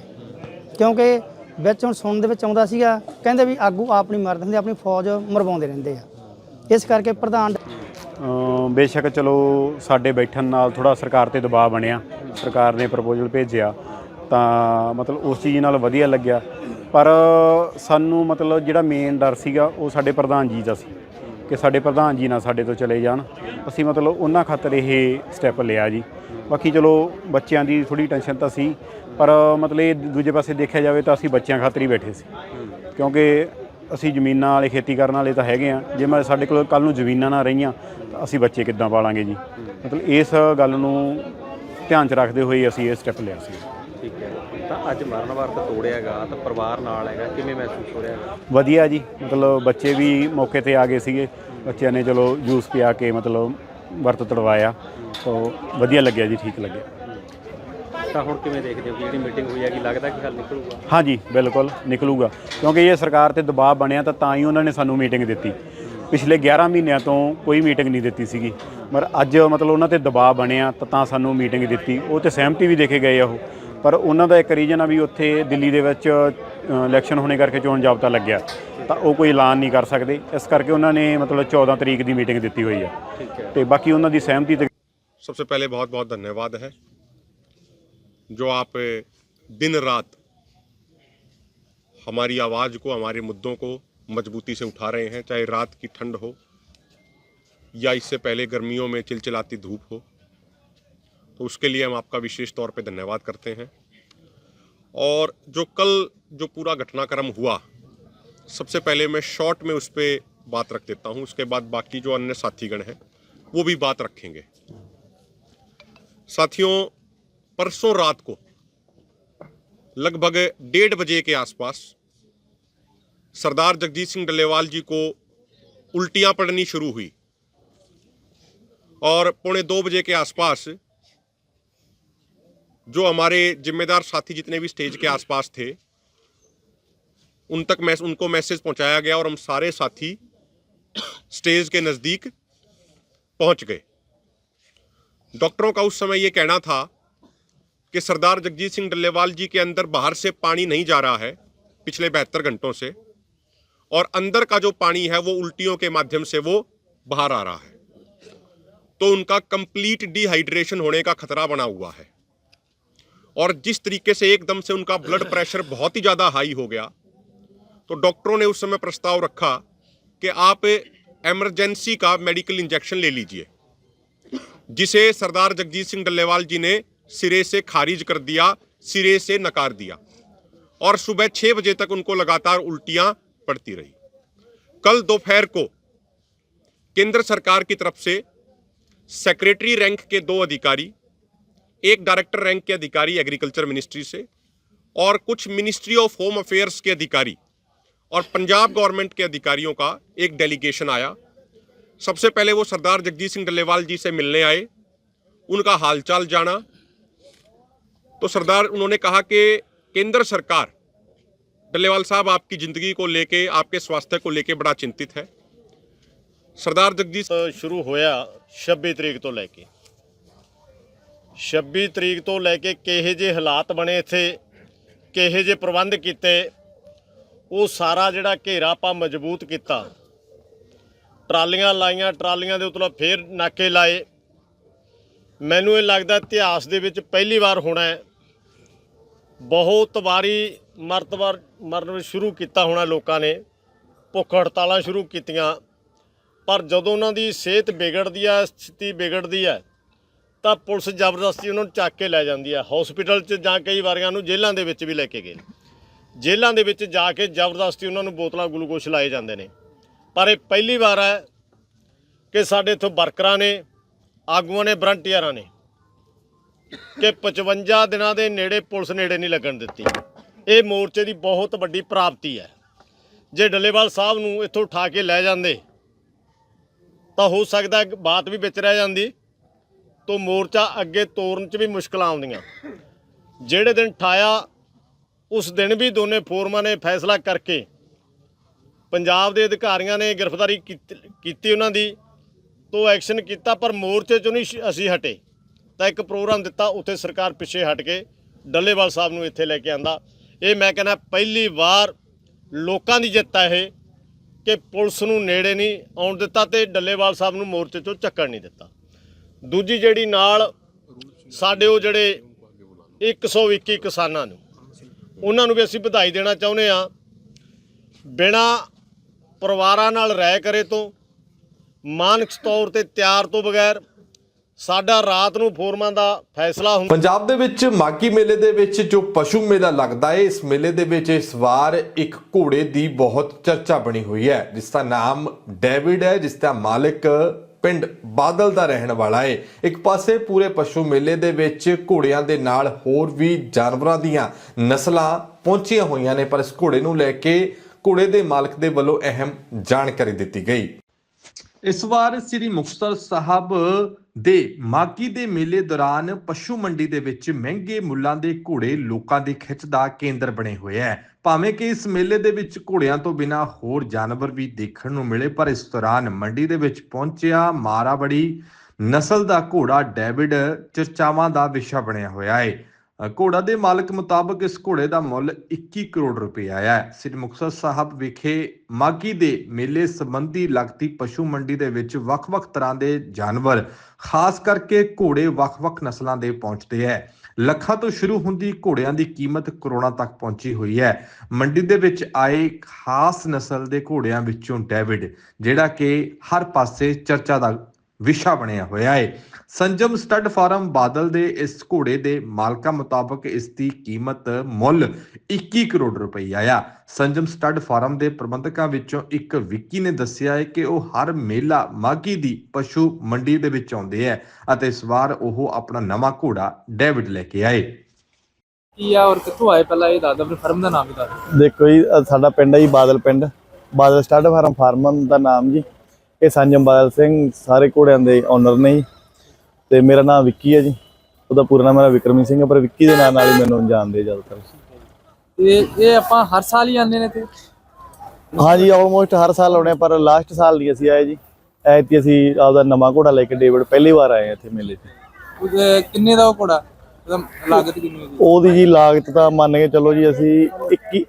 ਕਿਉਂਕਿ ਵਿੱਚ ਹੁਣ ਸੁਣਨ ਦੇ ਵਿੱਚ ਆਉਂਦਾ ਸੀਗਾ, ਕਹਿੰਦੇ ਵੀ ਆਗੂ ਆਪ ਨਹੀਂ ਮਰਦੇ ਹੁੰਦੇ, ਆਪਣੀ ਫੌਜ ਮਰਵਾਉਂਦੇ ਰਹਿੰਦੇ ਆ। ਇਸ ਕਰਕੇ ਪ੍ਰਧਾਨ ਬੇਸ਼ੱਕ ਚਲੋ ਸਾਡੇ ਬੈਠਣ ਨਾਲ ਥੋੜਾ ਸਰਕਾਰ ਤੇ ਦਬਾਅ ਬਣਿਆ। ਸਰਕਾਰ ਨੇ ਪ੍ਰਪੋਜ਼ਲ ਭੇਜਿਆ, ਤਾਂ ਮਤਲਬ ਉਸ ਚੀਜ਼ ਨਾਲ ਵਧੀਆ ਲੱਗਿਆ। ਪਰ ਸਾਨੂੰ ਮਤਲਬ ਜਿਹੜਾ ਮੇਨ ਡਰ ਸੀਗਾ, ਉਹ ਸਾਡੇ ਪ੍ਰਧਾਨ ਜੀ ਦਾ ਸੀ ਕਿ ਸਾਡੇ ਪ੍ਰਧਾਨ ਜੀ ਨਾ ਸਾਡੇ ਤੋਂ ਚਲੇ ਜਾਣ। ਅਸੀਂ ਮਤਲਬ ਉਹਨਾਂ ਖਾਤਰ ਇਹ ਸਟੈਪ ਲਿਆ ਜੀ। ਬਾਕੀ ਚਲੋ, ਬੱਚਿਆਂ ਦੀ ਥੋੜੀ ਟੈਨਸ਼ਨ ਤਾਂ ਸੀ, ਪਰ ਮਤਲਬ ਇਹ ਦੂਜੇ ਪਾਸੇ ਦੇਖਿਆ ਜਾਵੇ ਤਾਂ ਅਸੀਂ ਬੱਚਿਆਂ ਖਾਤਰ ਹੀ ਬੈਠੇ ਸੀ। ਕਿਉਂਕਿ ਅਸੀਂ ਜ਼ਮੀਨਾਂ ਵਾਲੇ, ਖੇਤੀ ਕਰਨ ਵਾਲੇ ਤਾਂ ਹੈਗੇ ਆ। ਜੇ ਮੈਂ ਸਾਡੇ ਕੋਲ ਕੱਲ ਨੂੰ ਜ਼ਮੀਨਾਂ ਨਾ ਰਹੀਆਂ, ਤਾਂ ਅਸੀਂ ਬੱਚੇ ਕਿੱਦਾਂ ਪਾਲਾਂਗੇ ਜੀ? ਮਤਲਬ ਇਸ ਗੱਲ ਨੂੰ ਧਿਆਨ 'ਚ ਰੱਖਦੇ ਹੋਏ ਅਸੀਂ ਇਹ ਸਟੈਪ ਲਿਆ ਸੀ। ਠੀਕ ਹੈ। ਤਾਂ ਅੱਜ ਮਰਨ ਵਰਤ ਤੋੜਿਆਗਾ ਤਾਂ ਪਰਿਵਾਰ ਨਾਲ ਹੈਗਾ ਕਿਵੇਂ ਮਹਿਸੂਸ ਹੋ ਰਿਹਾ ਹੈਗਾ? ਵਧੀਆ ਜੀ ਮਤਲਬ ਬੱਚੇ ਵੀ ਮੌਕੇ ਤੇ ਆ ਗਏ ਸੀਗੇ। ਬੱਚਿਆਂ ਨੇ ਚਲੋ ਜੂਸ ਪਿਆ ਕੇ ਮਤਲਬ ਵਰਤ ਤੜਵਾਇਆ। ਤਾਂ ਵਧੀਆ ਲੱਗਿਆ ਜੀ ਠੀਕ ਲੱਗਿਆ। ਤਾਂ ਹੁਣ ਕਿਵੇਂ ਦੇਖਦੇ ਹੋ ਕਿ ਜਿਹੜੀ ਮੀਟਿੰਗ ਹੋਈ ਹੈਗੀ ਲੱਗਦਾ ਕਿ ਹੱਲ ਨਿਕਲੂਗਾ? ਹਾਂਜੀ ਬਿਲਕੁਲ ਨਿਕਲੂਗਾ। ਕਿਉਂਕਿ ਇਹ ਸਰਕਾਰ ਤੇ ਦਬਾਅ ਬਣਿਆ ਤਾਂ ਤਾਂ ਹੀ ਉਹਨਾਂ ਨੇ ਸਾਨੂੰ ਮੀਟਿੰਗ ਦਿੱਤੀ। ਪਿਛਲੇ 11 ਮਹੀਨਿਆਂ ਤੋਂ ਕੋਈ ਮੀਟਿੰਗ ਨਹੀਂ ਦਿੱਤੀ ਸੀਗੀ ਪਰ ਅੱਜ ਮਤਲਬ ਉਹਨਾਂ ਤੇ ਦਬਾਅ ਬਣਿਆ ਤਾਂ ਤਾਂ ਸਾਨੂੰ ਮੀਟਿੰਗ ਦਿੱਤੀ ਉਹ ਤੇ ਸਹਿਮਤੀ ਵੀ ਦੇ ਕੇ ਗਏ ਆ ਉਹ ਪਰ ਉਹਨਾਂ ਦਾ ਇੱਕ ਰੀਜਨ ਆ ਵੀ ਉੱਥੇ ਦਿੱਲੀ ਦੇ ਵਿੱਚ ਇਲੈਕਸ਼ਨ ਹੋਣੇ ਕਰਕੇ ਚੋਣ ਜਾਬਤਾ ਲੱਗਿਆ ਤਾਂ ਉਹ ਕੋਈ ਐਲਾਨ ਨਹੀਂ ਕਰ ਸਕਦੇ ਇਸ ਕਰਕੇ ਉਹਨਾਂ ਨੇ ਮਤਲਬ 14 ਤਰੀਕ ਦੀ ਮੀਟਿੰਗ ਦਿੱਤੀ ਹੋਈ ਆ ਤੇ ਬਾਕੀ ਉਹਨਾਂ ਦੀ ਸਹਿਮਤੀ ਤੇ सबसे पहले बहुत बहुत धन्यवाद है जो आप दिन रात हमारी आवाज़ को हमारे मुद्दों को मजबूती से उठा रहे हैं, चाहे रात की ठंड हो या इससे पहले गर्मियों में चिलचिलाती धूप हो। तो उसके लिए हम आपका विशेष तौर पे धन्यवाद करते हैं। और जो कल जो पूरा घटनाक्रम हुआ, सबसे पहले मैं शॉर्ट में उस पर बात रख देता हूँ, उसके बाद बाकी जो अन्य साथीगण हैं, वो भी बात रखेंगे। साथियों, परसों रात को, लगभग डेढ़ बजे के आसपास सरदार जगजीत सिंह डल्लेवाल जी को उल्टियाँ पड़नी शुरू हुई। और पौने दो बजे के आसपास जो हमारे जिम्मेदार साथी जितने भी स्टेज के आसपास थे, उन तक मैस उनको मैसेज पहुँचाया गया और हम सारे साथी स्टेज के नज़दीक पहुँच गए। डॉक्टरों का उस समय ये कहना था कि सरदार जगजीत सिंह डल्लेवाल जी के अंदर बाहर से पानी नहीं जा रहा है पिछले बहत्तर घंटों से। और अंदर का जो पानी है, वो उल्टियों के माध्यम से वो बाहर आ रहा है। तो उनका कंप्लीट डिहाइड्रेशन होने का खतरा बना हुआ है। और जिस तरीके से एकदम से उनका ब्लड प्रेशर बहुत ही ज़्यादा हाई हो गया तो डॉक्टरों ने उस समय प्रस्ताव रखा कि आप एमरजेंसी का मेडिकल इंजेक्शन ले लीजिए, जिसे सरदार जगजीत सिंह डल्लेवाल जी ने सिरे से खारिज कर दिया, सिरे से नकार दिया। और सुबह छह बजे तक उनको लगातार उल्टियाँ पड़ती रही। कल दोपहर को केंद्र सरकार की तरफ़ से सेक्रेटरी रैंक के दो अधिकारी, एक डायरेक्टर रैंक के अधिकारी एग्रीकल्चर मिनिस्ट्री से और कुछ मिनिस्ट्री ऑफ़ होम अफेयर्स के अधिकारी और पंजाब गवर्नमेंट के अधिकारियों का एक डेलीगेशन आया। सबसे पहले वो सरदार जगजीत सिंह डल्लेवाल जी से मिलने आए, उनका हालचाल जाना। तो सरदार, उन्होंने कहा कि केंद्र सरकार डल्लेवाल साहब आपकी ज़िंदगी को लेके आपके स्वास्थ्य को लेके बड़ा चिंतित है सरदार जगजीत ਸ਼ੁਰੂ ਹੋਇਆ 26 ਤਰੀਕ ਤੋਂ ਲੈ ਕੇ 26 ਤਰੀਕ ਤੋਂ ਲੈ ਕੇ ਕਿਹੇ ਜੇ ਹਾਲਾਤ ਬਣੇ ਇੱਥੇ ਕਿਹੇ ਜੇ ਪ੍ਰਬੰਧ ਕੀਤੇ ਉਹ ਸਾਰਾ ਜਿਹੜਾ ਘੇਰਾ ਆਪਾਂ ਮਜ਼ਬੂਤ ਕੀਤਾ ਟਰਾਲੀਆਂ ਲਾਈਆਂ ਟਰਾਲੀਆਂ ਦੇ ਉੱਤੇ ਫੇਰ ਨਾਕੇ ਲਾਏ ਮੈਨੂੰ ਇਹ ਲੱਗਦਾ ਇਤਿਹਾਸ ਦੇ ਵਿੱਚ ਪਹਿਲੀ ਵਾਰ ਹੋਣਾ ਹੈ ਬਹੁਤ ਵਾਰੀ ਮਰਤਬਾਰ ਮਰਨ ਸ਼ੁਰੂ ਕੀਤਾ ਹੋਣਾ ਲੋਕਾਂ ਨੇ। ਭੁੱਖ ਹੜਤਾਲਾਂ ਸ਼ੁਰੂ ਕੀਤੀਆਂ। ਪਰ ਜਦੋਂ ਉਹਨਾਂ ਦੀ ਸਿਹਤ ਵਿਗੜਦੀ ਆ ਸਥਿਤੀ ਵਿਗੜਦੀ ਹੈ, ਤਾਂ ਪੁਲਿਸ ਜ਼ਬਰਦਸਤੀ ਉਹਨਾਂ ਨੂੰ ਚੱਕ ਕੇ ਲੈ ਜਾਂਦੀ ਹੈ। ਹਸਪੀਟਲ 'ਚ ਜਾਂ ਕਈ ਵਾਰੀਆਂ ਨੂੰ ਜੇਲ੍ਹਾਂ ਦੇ ਵਿੱਚ ਵੀ ਲੈ ਕੇ ਗਏ ਜੇਲ੍ਹਾਂ ਦੇ ਵਿੱਚ ਜਾ ਕੇ ਜ਼ਬਰਦਸਤੀ ਉਹਨਾਂ ਨੂੰ ਬੋਤਲਾਂ ਗਲੂਕੋਸ਼ ਲਾਏ ਜਾਂਦੇ ਨੇ। ਪਰ ਇਹ ਪਹਿਲੀ ਵਾਰ ਹੈ ਕਿ ਸਾਡੇ ਇੱਥੋਂ ਵਰਕਰਾਂ ਨੇ, ਆਗੂਆਂ ਨੇ ਵਰੰਟੀਅਰਾਂ ਨੇ ਕਿ 55 ਦਿਨਾਂ ਦੇ ਨੇੜੇ ਪੁਲਿਸ ਨੇੜੇ ਨਹੀਂ ਲੱਗਣ ਦਿੱਤੀ। ਇਹ ਮੋਰਚੇ ਦੀ ਬਹੁਤ ਵੱਡੀ ਪ੍ਰਾਪਤੀ ਹੈ। ਜੇ ਡੱਲੇਵਾਲ ਸਾਹਿਬ ਨੂੰ ਇੱਥੋਂ ਉਠਾ ਕੇ ਲੈ ਜਾਂਦੇ, ਤਾਂ ਹੋ ਸਕਦਾ ਬਾਤ ਵੀ ਵਿੱਚ ਰਹਿ ਜਾਂਦੀ, ਤੋਂ ਮੋਰਚਾ ਅੱਗੇ ਤੋਰਨ 'ਚ ਵੀ ਮੁਸ਼ਕਲਾਂ ਆਉਂਦੀਆਂ। ਜਿਹੜੇ ਦਿਨ ਠਾਇਆ, ਉਸ ਦਿਨ ਵੀ ਦੋਨੇ ਫੋਰਮਾਂ ਨੇ ਫੈਸਲਾ ਕਰਕੇ ਪੰਜਾਬ ਦੇ ਅਧਿਕਾਰੀਆਂ ਨੇ ਗ੍ਰਿਫਤਾਰੀ ਕੀਤੀ ਉਹਨਾਂ ਦੀ, ਤੋਂ ਐਕਸ਼ਨ ਕੀਤਾ, ਪਰ ਮੋਰਚੇ 'ਚੋਂ ਨਹੀਂ ਅਸੀਂ ਹਟੇ। ਤਾਂ ਇੱਕ ਪ੍ਰੋਗਰਾਮ ਦਿੱਤਾ, ਉੱਥੇ ਸਰਕਾਰ ਪਿੱਛੇ ਹਟ ਕੇ ਡੱਲੇਵਾਲ ਸਾਹਿਬ ਨੂੰ ਇੱਥੇ ਲੈ ਕੇ ਆਂਦਾ। ਇਹ ਮੈਂ ਕਹਿੰਦਾ ਪਹਿਲੀ ਵਾਰ ਲੋਕਾਂ ਦੀ ਜਿੱਤ ਹੈ ਇਹ, ਕਿ ਪੁਲਿਸ ਨੂੰ ਨੇੜੇ ਨਹੀਂ ਆਉਣ ਦਿੱਤਾ ਤੇ ਡੱਲੇਵਾਲ ਸਾਹਿਬ ਨੂੰ ਮੋਰਚੇ 'ਚੋਂ ਚੱਕਣ ਨਹੀਂ ਦਿੱਤਾ। ਦੂਜੀ ਜਿਹੜੀ ਨਾਲ ਸਾਡੇ ਉਹ ਜਿਹੜੇ 121 ਕਿਸਾਨਾਂ ਨੂੰ, ਉਹਨਾਂ ਨੂੰ ਵੀ ਅਸੀਂ ਵਧਾਈ ਦੇਣਾ ਚਾਹੁੰਦੇ ਆ ਬਿਨਾ ਪਰਿਵਾਰਾਂ ਨਾਲ ਰਹਿ ਕਰੇ ਤੋਂ, ਮਾਨਸਿਕ ਤੌਰ ਤੇ ਤਿਆਰ ਤੋਂ ਬਗੈਰ ਸਾਡਾ ਰਾਤ ਨੂੰ ਫੋਰਮਾਂ ਦਾ ਫੈਸਲਾ ਹੁੰਦਾ। ਪੰਜਾਬ ਦੇ ਵਿੱਚ ਮਾਗੀ ਮੇਲੇ ਦੇ ਵਿੱਚ ਜੋ ਪਸ਼ੂ ਮੇਲਾ ਲੱਗਦਾ ਹੈ ਇਸ ਮੇਲੇ ਦੇ ਵਿੱਚ ਇਸ ਵਾਰ ਇੱਕ ਘੋੜੇ ਦੀ ਬਹੁਤ ਚਰਚਾ ਬਣੀ ਹੋਈ ਹੈ, ਜਿਸ ਦਾ ਨਾਮ ਡੇਵਿਡ ਹੈ, ਜਿਸ ਦਾ ਮਾਲਕ ਪਿੰਡ ਬਾਦਲ ਦਾ ਰਹਿਣ ਵਾਲਾ ਹੈ ਇੱਕ ਪਾਸੇ ਪੂਰੇ ਪਸ਼ੂ ਮੇਲੇ ਦੇ ਵਿੱਚ ਘੋੜਿਆਂ ਦੇ ਨਾਲ ਹੋਰ ਵੀ ਜਾਨਵਰਾਂ ਦੀਆਂ ਨਸਲਾਂ ਪਹੁੰਚੀਆਂ ਹੋਈਆਂ ਨੇ, ਪਰ ਇਸ ਘੋੜੇ ਨੂੰ ਲੈ ਕੇ ਘੋੜੇ ਦੇ ਮਾਲਕ ਦੇ ਵੱਲੋਂ ਅਹਿਮ ਜਾਣਕਾਰੀ ਦਿੱਤੀ ਗਈ। ਇਸ ਵਾਰ ਸ੍ਰੀ ਮੁਕਤਸਰ ਸਾਹਿਬ ਦੇ ਮਾਗੀ ਦੇ ਮੇਲੇ ਦੌਰਾਨ ਪਸ਼ੂ ਮੰਡੀ ਦੇ ਵਿੱਚ ਮਹਿੰਗੇ ਮੁੱਲਾਂ ਦੇ ਘੋੜੇ ਲੋਕਾਂ ਦੀ ਖਿੱਚ ਦਾ ਕੇਂਦਰ ਬਣੇ ਹੋਏ ਹੈ। ਭਾਵੇਂ ਕਿ ਇਸ ਮੇਲੇ ਦੇ ਵਿੱਚ ਘੋੜਿਆਂ ਤੋਂ ਬਿਨਾ ਹੋਰ ਜਾਨਵਰ ਵੀ ਦੇਖਣ ਨੂੰ ਮਿਲੇ, ਪਰ ਇਸ ਦੌਰਾਨ ਮੰਡੀ ਦੇ ਵਿੱਚ ਪਹੁੰਚਿਆ ਮਾਰਾਵੜੀ ਨਸਲ ਦਾ ਘੋੜਾ ਡੇਵਿਡ ਚਰਚਾਵਾਂ ਦਾ ਵਿਸ਼ਾ ਬਣਿਆ ਹੋਇਆ ਹੈ। ਘੋੜਾ ਦੇ ਮਾਲਕ ਮੁਤਾਬਕ ਇਸ ਘੋੜੇ ਦਾ ਮੁੱਲ 21 ਕਰੋੜ ਰੁਪਏ ਆਇਆ ਹੈ। ਸ੍ਰੀ ਮੁਕਤਸਰ ਸਾਹਿਬ ਵਿਖੇ ਮਾਗੀ ਦੇ ਮੇਲੇ ਸੰਬੰਧੀ ਲੱਗਦੀ ਪਸ਼ੂ ਮੰਡੀ ਦੇ ਵਿੱਚ ਵੱਖ-ਵੱਖ ਤਰ੍ਹਾਂ ਦੇ ਜਾਨਵਰ, ਖਾਸ ਕਰਕੇ ਘੋੜੇ ਵੱਖ-ਵੱਖ ਨਸਲਾਂ ਦੇ ਪਹੁੰਚਦੇ ਹੈ। ਲੱਖਾਂ ਤੋਂ ਸ਼ੁਰੂ ਹੁੰਦੀ ਘੋੜਿਆਂ ਦੀ ਕੀਮਤ ਕਰੋੜਾਂ ਤੱਕ ਪਹੁੰਚੀ ਹੋਈ ਹੈ। ਮੰਡੀ ਦੇ ਵਿੱਚ ਆਏ ਖਾਸ ਨਸਲ ਦੇ ਘੋੜਿਆਂ ਵਿੱਚੋਂ ਡੇਵਿਡ, ਜਿਹੜਾ ਕਿ ਹਰ ਪਾਸੇ ਚਰਚਾ ਦਾ ਵਿਸ਼ਾ ਬਣਿਆ ਹੋਇਆ ਹੈ। ਸੰਜਮ ਸਟੱਡ ਫਾਰਮ ਬਾਦਲ ਦੇ ਇਸ ਘੋੜੇ ਦੇ ਮਾਲਕਾਂ ਮੁਤਾਬਕ ਇਸ ਦੀ ਕੀਮਤ ਮੁੱਲ 21 ਕਰੋੜ ਰੁਪਏ ਆਇਆ ਸੰਜਮ ਸਟੱਡ ਫਾਰਮ ਦੇ ਪ੍ਰਬੰਧਕਾਂ ਵਿੱਚੋਂ ਇੱਕ ਵਿੱਕੀ ਨੇ ਦੱਸਿਆ ਹੈ ਕਿ ਉਹ ਹਰ ਮੇਲਾ ਮਾਗੀ ਦੀ ਪਸ਼ੂ ਮੰਡੀ ਦੇ ਵਿੱਚ ਆਉਂਦੇ ਹੈ ਅਤੇ ਇਸ ਵਾਰ ਉਹ ਆਪਣਾ ਨਵਾਂ ਘੋੜਾ ਡੇਵਿਡ ਲੈ ਕੇ ਆਏ। ਕੀ ਆ ਔਰ ਕਿੱਥੋਂ ਆਏ? ਪਹਿਲਾਂ ਇਹ ਦੱਸ ਦਿਓ ਫਰਮ ਦਾ ਨਾਮ ਵੀ ਦੱਸ ਦਿਓ। ਦੇਖੋ ਜੀ ਸਾਡਾ ਪਿੰਡ ਹੈ ਜੀ ਬਾਦਲ ਪਿੰਡ। ਬਾਦਲ ਸਟਾਰਟ ਫਾਰਮ ਫਾਰਮਨ ਦਾ ਨਾਮ ਜੀ। ਇਹ ਸੰਜਮ ਬਾਦਲ ਸਿੰਘ ਸਾਰੇ ਘੋੜਿਆਂ ਦੇ ਓਨਰ ਨੇ ਜੀ। ਤੇ ਮੇਰਾ ਨਾਮ ਵਿੱਕੀ ਹੈ ਜੀ। ਉਹਦਾ ਪੂਰਾ ਨਾਮ ਮੇਰਾ ਵਿਕਰਮੀ ਸਿੰਘ ਹੈ ਪਰ ਵਿੱਕੀ ਦੇ ਨਾਂ ਨਾਲ ਹੀ ਮੈਨੂੰ ਜਾਣਦੇ ਜ਼ਿਆਦਾਤਰ ਤੇ ਇਹ ਆਪਾਂ ਹਰ ਸਾਲ ਹੀ ਆਉਂਦੇ ਨੇ ਤੇ ਹਾਂ ਜੀ ਆਲਮੋਸਟ ਹਰ ਸਾਲ ਆਉਣੇ ਪਰ ਲਾਸਟ ਸਾਲ ਨਹੀਂ ਅਸੀਂ ਆਏ ਜੀ। ਐਤੀ ਅਸੀਂ ਆਪਦਾ ਨਵਾਂ ਘੋੜਾ ਲੈ ਕੇ ਡੇਵਿਡ ਪਹਿਲੀ ਵਾਰ ਆਏ ਇੱਥੇ ਮੇਲੇ 'ਚ। ਉਹਦੇ ਕਿੰਨੇ ਦਾ ਉਹ ਘੋੜਾ? ਉਹਦਾ ਲਾਗਤ ਕਿੰਨੀ ਹੋਦੀ ਉਹਦੀ ਜੀ ਲਾਗਤ ਤਾਂ ਮੰਨ ਕੇ ਚੱਲੋ ਜੀ ਅਸੀਂ 21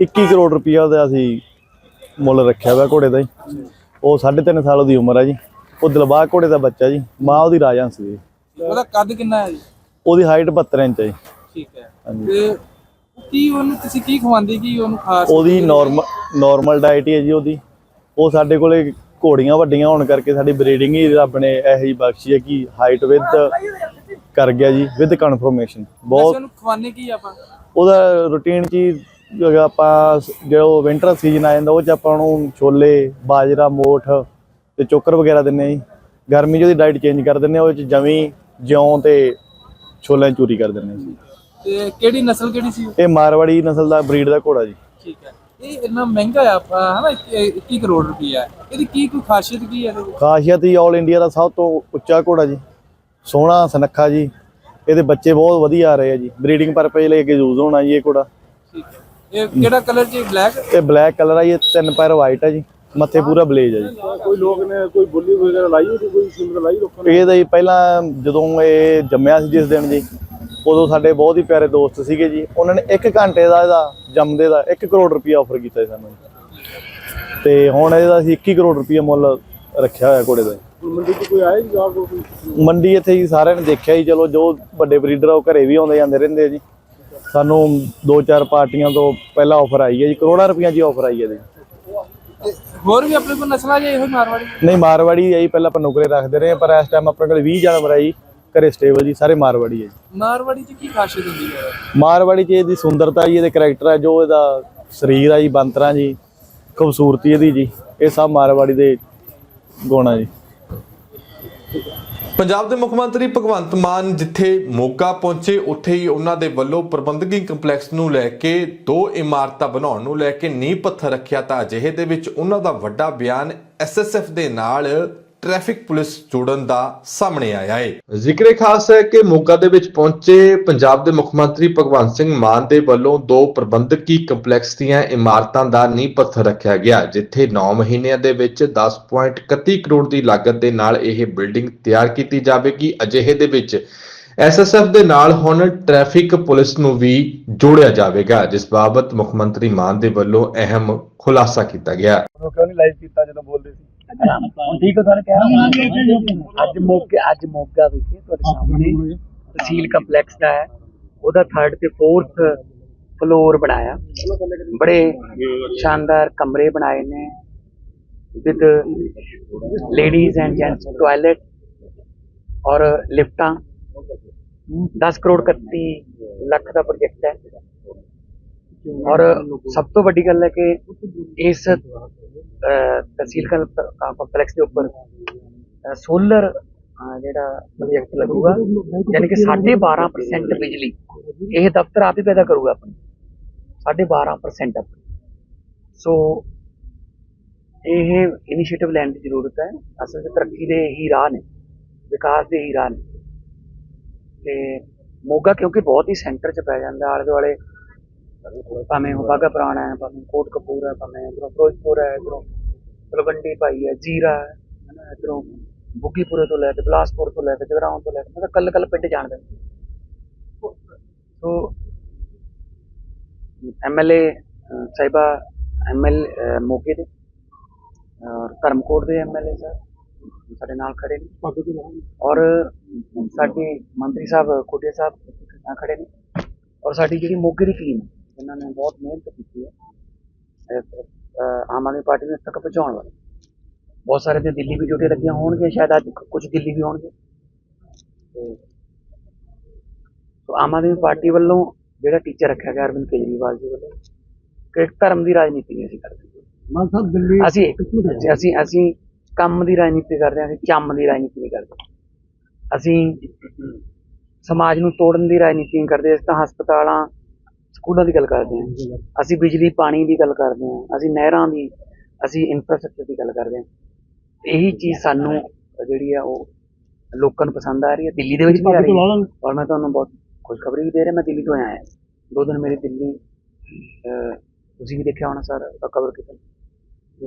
21 ਕਰੋੜ ਰੁਪਈਆ ਉਹਦਾ ਅਸੀਂ ਮੁੱਲ ਰੱਖਿਆ ਹੋਇਆ ਘੋੜੇ ਦਾ ਜੀ। ਉਹ 3.5 ਸਾਲ ਉਹਦੀ ਉਮਰ ਹੈ ਜੀ। ਉਹ ਦਿਲਬਾਗ ਘੋੜੇ ਦਾ ਬੱਚਾ ਜੀ ਮਾਂ ਉਹਦੀ ਰਾਜਾ ਸੀ। ਉਹਦਾ ਕੱਦ ਕਿੰਨਾ ਹੈ ਜੀ? ਉਹਦੀ ਹਾਈਟ 72 ਇੰਚ ਹੈ ਜੀ। ਠੀਕ ਹੈ। ਤੇ ਕੀ ਉਹਨੂੰ ਤੁਸੀਂ ਕੀ ਖਵਾਉਂਦੇ ਕੀ ਉਹਨੂੰ ਖਾਸ? ਉਹਦੀ ਨਾਰਮਲ ਨਾਰਮਲ ਡਾਈਟ ਹੀ ਜੀ ਉਹਦੀ। ਉਹ ਸਾਡੇ ਕੋਲੇ ਘੋੜੀਆਂ ਵੱਡੀਆਂ ਹੋਣ ਕਰਕੇ ਸਾਡੀ ਬਰੀਡਿੰਗ ਹੀ ਰੱਬ ਨੇ ਇਹੋ ਬਖਸ਼ੀ ਹੈ ਕਿ ਹਾਈਟ ਵਿਦ ਕਰ ਗਿਆ ਜੀ ਵਿਦ ਕਨਫਰਮੇਸ਼ਨ ਬਹੁਤ ਉਹਨੂੰ ਖਵਾਉਂਦੇ ਕੀ ਆਪਾਂ? ਉਹਦਾ ਰੂਟੀਨ ਅਗਰ ਆਪਾਂ ਸ- ਜੋ ਵਿੰਟਰ ਸੀਜ਼ਨ ਆ ਜਾਂਦਾ ਉਹ ਚ ਆਪਾਂ ਨੂੰ ਛੋਲੇ ਬਾਜਰਾ ਮੋਠ ਤੇ ਚੋਕਰ ਵਗੈਰਾ ਦਿੰਨੇ ਆ ਜੀ। ਗਰਮੀ ਚ ਉਹਦੀ ਡਾਈਟ ਚੇਂਜ ਕਰ ਦਿੰਨੇ ਆ ਉਹ ਚ ਜਵੀਂ ਜਿਉਂ ਤੇ ਛੋਲਿਆਂ ਦੀ ਚੂਰੀ ਕਰ ਦਿੰਨੇ ਆ ਜੀ। ਤੇ ਕਿਹੜੀ ਨਸਲ ਕਿਹੜੀ ਸੀ ਉਹ? ਇਹ ਮਾਰਵਾੜੀ ਨਸਲ ਦਾ ਬਰੀਡ ਦਾ ਘੋੜਾ ਜੀ। ਠੀਕ ਹੈ। ਇਹ ਇੰਨਾ ਮਹਿੰਗਾ ਆ ਆਪਾਂ ਹਨਾ 21 ਕਰੋੜ ਰੁਪਈਆ। ਇਹਦੀ ਕੀ ਕੋਈ ਖਾਸੀਅਤ ਕੀ ਹੈ ਇਹਦੇ ਵਿੱਚ? ਖਾਸੀਅਤ ਹੀ ਆਲ ਇੰਡੀਆ ਦਾ ਸਭ ਤੋਂ ਉੱਚਾ ਘੋੜਾ ਜੀ। ਸੋਹਣਾ ਸੁਨੱਖਾ ਜੀ। ਇਹਦੇ ਬੱਚੇ ਬਹੁਤ ਵਧੀਆ ਆ ਰਹੇ ਆ ਜੀ। ਬਰੀਡਿੰਗ ਪਰਪਸ ਲਈ ਅੱਗੇ ਯੂਜ਼ ਹੋਣਾ ਜੀ ਇਹ ਘੋੜਾ। ਠੀਕ ਹੈ। ਇਹ ਕਿਹੜਾ ਕਲਰ ਜੀ ਬਲੈਕ ਇਹ ਬਲੈਕ ਕਲਰ ਆ ਜੀ ਇਹ ਤਿੰਨ ਪੈਰ ਵਾਈਟ ਆ ਜੀ। ਮੱਥੇ ਪੂਰਾ ਬਲੇਜ ਆ ਜੀ। ਕੋਈ ਲੋਕ ਨੇ ਕੋਈ ਬੁੱਲੀ ਵਗੈਰਾ ਲਾਈ ਹੋਈ ਕੋਈ ਸਿੰਬਲ ਲਾਈ ਲੋਕਾਂ ਨੇ? ਇਹਦਾ ਜੀ ਪਹਿਲਾਂ ਜਦੋਂ ਇਹ ਜੰਮਿਆ ਸੀ ਜਿਸ ਦਿਨ ਜੀ ਉਦੋਂ ਸਾਡੇ ਬਹੁਤ ਹੀ ਪਿਆਰੇ ਦੋਸਤ ਸੀਗੇ ਜੀ। ਉਹਨਾਂ ਨੇ 1 ਘੰਟੇ ਦਾ ਇਹਦਾ ਜੰਮਦੇ ਦਾ 1 ਕਰੋੜ ਰੁਪਇਆ ਆਫਰ ਕੀਤਾ ਸੀ ਸਾਨੂੰ। ਤੇ ਹੁਣ ਇਹਦਾ ਅਸੀਂ 21 ਕਰੋੜ ਰੁਪਇਆ ਮੁੱਲ ਰੱਖਿਆ ਹੋਇਆ ਘੋੜੇ ਦਾ ਮੰਡੀ 'ਚ ਕੋਈ ਆਇਆ ਜੀ ਮੰਡੀ ਇੱਥੇ ਜੀ ਸਾਰਿਆਂ ਨੇ ਦੇਖਿਆ ਜੀ ਚਲੋ ਜੋ ਵੱਡੇ ਬਰੀਡਰ ਆ ਉਹ ਘਰੇ ਵੀ ਆਉਂਦੇ ਜਾਂਦੇ ਰਹਿੰਦੇ ਆ ਜੀ। ਸਾਨੂੰ ਦੋ ਚਾਰ ਪਾਰਟੀਆਂ ਤੋਂ ਪਹਿਲਾਂ ਆਫਰ ਆਈ ਹੈ ਜੀ ਕਰੋੜਾਂ ਰੁਪਈਆ ਦੀ ਆਫਰ ਆਈ ਹੈ ਜੀ ਤੇ ਹੋਰ ਵੀ ਆਪਣੇ ਕੋਲ ਨਸਲਾਂ ਜੇ ਇਹੋ ਹੀ ਮਾਰਵਾੜੀ? ਨਹੀਂ ਮਾਰਵਾੜੀ ਜੀ ਪਹਿਲਾਂ ਆਪਾਂ ਨੁਕਰੇ ਰੱਖਦੇ ਰਹੇ ਪਰ ਇਸ ਟਾਈਮ ਆਪਣੇ ਕੋਲ 20 ਜਾਨਵਰ ਆ ਜੀ ਘਰੇ ਸਟੇਬਲ ਜੀ ਸਾਰੇ ਮਾਰਵਾੜੀ ਹੈ ਜੀ। ਮਾਰਵਾੜੀ ਚ ਕੀ ਖਾਸੀਅਤ ਹੁੰਦੀ ਹੈ? ਮਾਰਵਾੜੀ 'ਚ ਇਹਦੀ ਸੁੰਦਰਤਾ ਜੀ ਇਹਦੇ ਕਰੈਕਟਰ ਹੈ ਜੋ ਇਹਦਾ ਸਰੀਰ ਆ ਜੀ ਬੰਤਰਾ ਜੀ ਖੂਬਸੂਰਤੀ ਇਹਦੀ ਜੀ ਇਹ ਸਭ ਮਾਰਵਾੜੀ ਦੇ ਗੁਣ ਆ ਜੀ। ਪੰਜਾਬ ਦੇ ਮੁੱਖ ਮੰਤਰੀ ਭਗਵੰਤ ਮਾਨ ਜਿੱਥੇ ਮੋਗਾ ਪਹੁੰਚੇ, ਉੱਥੇ ਹੀ ਉਹਨਾਂ ਦੇ ਵੱਲੋਂ ਪ੍ਰਬੰਧਕੀ ਕੰਪਲੈਕਸ ਨੂੰ ਲੈ ਕੇ ਦੋ ਇਮਾਰਤਾਂ ਬਣਾਉਣ ਨੂੰ ਲੈ ਕੇ ਨੀਂਹ ਪੱਥਰ ਰੱਖਿਆ ਤਾਂ ਅਜਿਹੇ ਦੇ ਵਿੱਚ ਉਹਨਾਂ ਦਾ ਵੱਡਾ ਬਿਆਨ ਐਸਐਸਐਫ ਦੇ ਨਾਲ ਟ੍ਰੈਫਿਕ ਪੁਲਿਸ ਜੋੜਨ ਦਾ ਸਾਹਮਣੇ ਆਇਆ ਹੈ ਜ਼ਿਕਰੇ ਖਾਸ ਹੈ ਕਿ ਮੋਗਾ ਦੇ ਵਿੱਚ ਪਹੁੰਚੇ ਪੰਜਾਬ ਦੇ ਮੁੱਖ ਮੰਤਰੀ ਭਗਵੰਤ ਸਿੰਘ ਮਾਨ ਦੇ ਵੱਲੋਂ ਦੋ ਪ੍ਰਬੰਧਕੀ ਕੰਪਲੈਕਸ ਦੀਆਂ ਇਮਾਰਤਾਂ ਦਾ ਨੀਂਹ ਪੱਥਰ ਰੱਖਿਆ ਗਿਆ ਜਿੱਥੇ 9 ਮਹੀਨਿਆਂ ਦੇ ਵਿੱਚ 10.31 ਕਰੋੜ ਦੀ ਲਾਗਤ ਦੇ ਨਾਲ ਇਹ ਬਿਲਡਿੰਗ ਤਿਆਰ ਕੀਤੀ ਜਾਵੇਗੀ। ਅਜਿਹੇ ਦੇ ਵਿੱਚ ਐਸਐਸਐਫ ਦੇ ਨਾਲ ਹੁਣ ਟ੍ਰੈਫਿਕ ਪੁਲਿਸ ਨੂੰ ਵੀ ਜੋੜਿਆ ਜਾਵੇਗਾ ਜਿਸ ਬਾਬਤ ਮੁੱਖ ਮੰਤਰੀ ਮਾਨ ਦੇ ਵੱਲੋਂ ਅਹਿਮ ਖੁਲਾਸਾ ਕੀਤਾ ਗਿਆ। ਕਿਉਂ ਨਹੀਂ ਲਾਈਵ ਕੀਤਾ ਜਦੋਂ ਬੋਲਦੇ ਸੀ? ਠੀਕ ਹੈ ਸਰ ਕਹਿ ਅੱਜ ਮੋਗੇ ਅੱਜ ਮੋਗਾ ਵਿਖੇ ਤੁਹਾਡੇ ਸਾਹਮਣੇ। ਤਹਿਸੀਲ ਕੰਪਲੈਕਸ ਦਾ ਹੈ। ਉਹਦਾ 3rd ਤੇ 4th ਫਲੋਰ ਬਣਾਇਆ। ਬੜੇ ਸ਼ਾਨਦਾਰ ਕਮਰੇ ਬਣਾਏ ਨੇ। With ladies and gents toilet ਔਰ ਲਿਫਟਾਂ। 10 ਕਰੋੜ 31 ਲੱਖ ਦਾ ਪ੍ਰੋਜੈਕਟ ਹੈ। ਔਰ ਸਭ ਤੋਂ ਵੱਡੀ ਗੱਲ ਹੈ ਕਿ ਇਸ ਤਹਿਸੀਲ ਕੰਪਲੈਕਸ ਦੇ ਉੱਪਰ ਸੋਲਰ ਜਿਹੜਾ ਪ੍ਰੋਜੈਕਟ ਲੱਗੂਗਾ, ਯਾਨੀ ਕਿ 12.5% ਬਿਜਲੀ, ਇਹ ਦਫ਼ਤਰ ਆਪ ਹੀ ਪੈਦਾ ਕਰੂਗਾ ਆਪਣੀ। 12.5% ਆਪਣੀ। ਸੋ ਇਹ ਇਨੀਸ਼ੀਏਟਿਵ ਲੈਣ ਦੀ ਜ਼ਰੂਰਤ ਹੈ। ਅਸਲ 'ਚ ਤਰੱਕੀ ਦੇ ਹੀ ਰਾਹ ਨੇ, ਵਿਕਾਸ ਦੇ ਹੀ ਰਾਹ ਨੇ। ਤੇ ਮੋਗਾ ਕਿਉਂਕਿ ਬਹੁਤ ਹੀ ਸੈਂਟਰ 'ਚ ਪੈ ਜਾਂਦਾ, ਆਲੇ ਦੁਆਲੇ ਭਾਵੇਂ ਉਹ ਬਾਗਾ ਪੁਰਾਣਾ ਹੈ ਭਾਵੇਂ ਕੋਟ ਕਪੂਰ ਹੈ ਭਾਵੇਂ ਇੱਧਰੋਂ ਫਿਰੋਜ਼ਪੁਰ ਹੈ ਇੱਧਰੋਂ ਤਲਵੰਡੀ ਭਾਈ ਹੈ ਜੀਰਾ ਹੈ ਹਨਾ ਇੱਧਰੋਂ ਬੁੱਗੀਪੁਰੇ ਤੋਂ ਲੈ ਕੇ ਬਲਾਸਪੁਰ ਤੋਂ ਲੈ ਕੇ ਜਗਰਾਉਂ ਤੋਂ ਲੈ ਕੇ ਮਤਲਬ ਕੱਲ ਕੱਲ ਪਿੰਡ ਜਾਣਦੇ। ਨੇ। ਸੋ ਐਮਐਲਏ ਸਾਹਿਬਾ ਐਮਐਲ ਮੋਗੇ ਦੇ ਔਰ ਧਰਮਕੋਟ ਦੇ ਐਮਐਲਏ ਸਾਹਿਬ ਸਾਡੇ ਨਾਲ ਖੜੇ ਨੇ। ਔਰ ਸਾਡੇ ਮੰਤਰੀ ਸਾਹਿਬ ਕੋਟੇ ਸਾਹਿਬ ਨਾਲ ਖੜੇ ਨੇ। ਔਰ ਸਾਡੀ ਜਿਹੜੀ ਮੋਗੇ ਦੀ ਟੀਮ ਇਹਨਾਂ ਨੇ ਬਹੁਤ ਮਿਹਨਤ ਕੀਤੀ ਹੈ ਆਮ ਆਦਮੀ ਪਾਰਟੀ ਨੂੰ ਤੱਕ ਪਹੁੰਚਾਉਣ ਵਾਲੇ। ਬਹੁਤ ਸਾਰੇ ਤੇ ਦਿੱਲੀ ਵੀ ਡਿਊਟੀ ਲੱਗੀਆਂ ਹੋਣਗੀਆਂ ਸ਼ਾਇਦ ਅੱਜ ਕੁਝ ਦਿੱਲੀ ਵੀ ਹੋਣਗੇ। ਤੇ ਸੋ ਆਮ ਆਦਮੀ ਪਾਰਟੀ ਵੱਲੋਂ ਜਿਹੜਾ ਟੀਚਰ ਰੱਖਿਆ ਗਿਆ ਅਰਵਿੰਦ ਕੇਜਰੀਵਾਲ ਜੀ ਵੱਲੋਂ ਕਿ ਧਰਮ ਦੀ ਰਾਜਨੀਤੀ ਨਹੀਂ ਅਸੀਂ ਕਰਦੇ ਮਾਨ ਸਾਹਿਬ ਦਿੱਲੀ ਅਸੀਂ ਅਸੀਂ- ਅਸੀਂ ਅਸੀਂ ਕੰਮ ਦੀ ਰਾਜਨੀਤੀ ਕਰਦੇ ਹਾਂ ਅਸੀਂ ਚੰਮ ਦੀ ਰਾਜਨੀਤੀ ਨਹੀਂ ਕਰਦੇ। ਅਸੀਂ ਸਮਾਜ ਨੂੰ ਤੋੜਨ ਦੀ ਰਾਜਨੀਤੀ ਨਹੀਂ ਕਰਦੇ ਅਸੀਂ ਤਾਂ ਹਸਪਤਾਲਾਂ ਸਕੂਲਾਂ ਦੀ ਗੱਲ ਕਰਦੇ ਹਾਂ। ਅਸੀਂ ਬਿਜਲੀ ਪਾਣੀ ਦੀ ਗੱਲ ਕਰਦੇ ਹਾਂ। ਅਸੀਂ ਨਹਿਰਾਂ ਦੀ ਅਸੀਂ ਇਨਫਰਾਸਟ੍ਰਕਚਰ ਦੀ ਗੱਲ ਕਰਦੇ ਹਾਂ। ਇਹੀ ਚੀਜ਼ ਸਾਨੂੰ ਜਿਹੜੀ ਆ ਉਹ ਲੋਕਾਂ ਨੂੰ ਪਸੰਦ ਆ ਰਹੀ ਹੈ। ਦਿੱਲੀ ਦੇ ਵਿੱਚ ਵੀ ਆ ਰਹੀ ਹੈ। ਔਰ ਮੈਂ ਤੁਹਾਨੂੰ ਬਹੁਤ ਖੁਸ਼ਖਬਰੀ ਵੀ ਦੇ ਰਿਹਾ। ਮੈਂ ਦਿੱਲੀ ਤੋਂ ਆਇਆ ਹਾਂ। ਦੋ ਦਿਨ ਮੇਰੇ ਦਿੱਲੀ ਤੁਸੀਂ ਵੀ ਦੇਖਿਆ ਹੋਣਾ ਸਰ ਕਵਰ ਕੀਤਾ।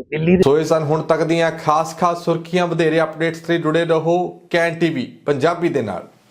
ਦਿੱਲੀ ਦੇ ਸੋ ਇਹ ਸਨ ਹੁਣ ਤੱਕ ਦੀਆਂ ਖਾਸ-ਖਾਸ ਸੁਰਖੀਆਂ। ਵਧੇਰੇ ਅਪਡੇਟਸ ਲਈ ਜੁੜੇ ਰਹੋ ਕੈਨ ਟੀਵੀ ਪੰਜਾਬੀ ਦੇ ਨਾਲ।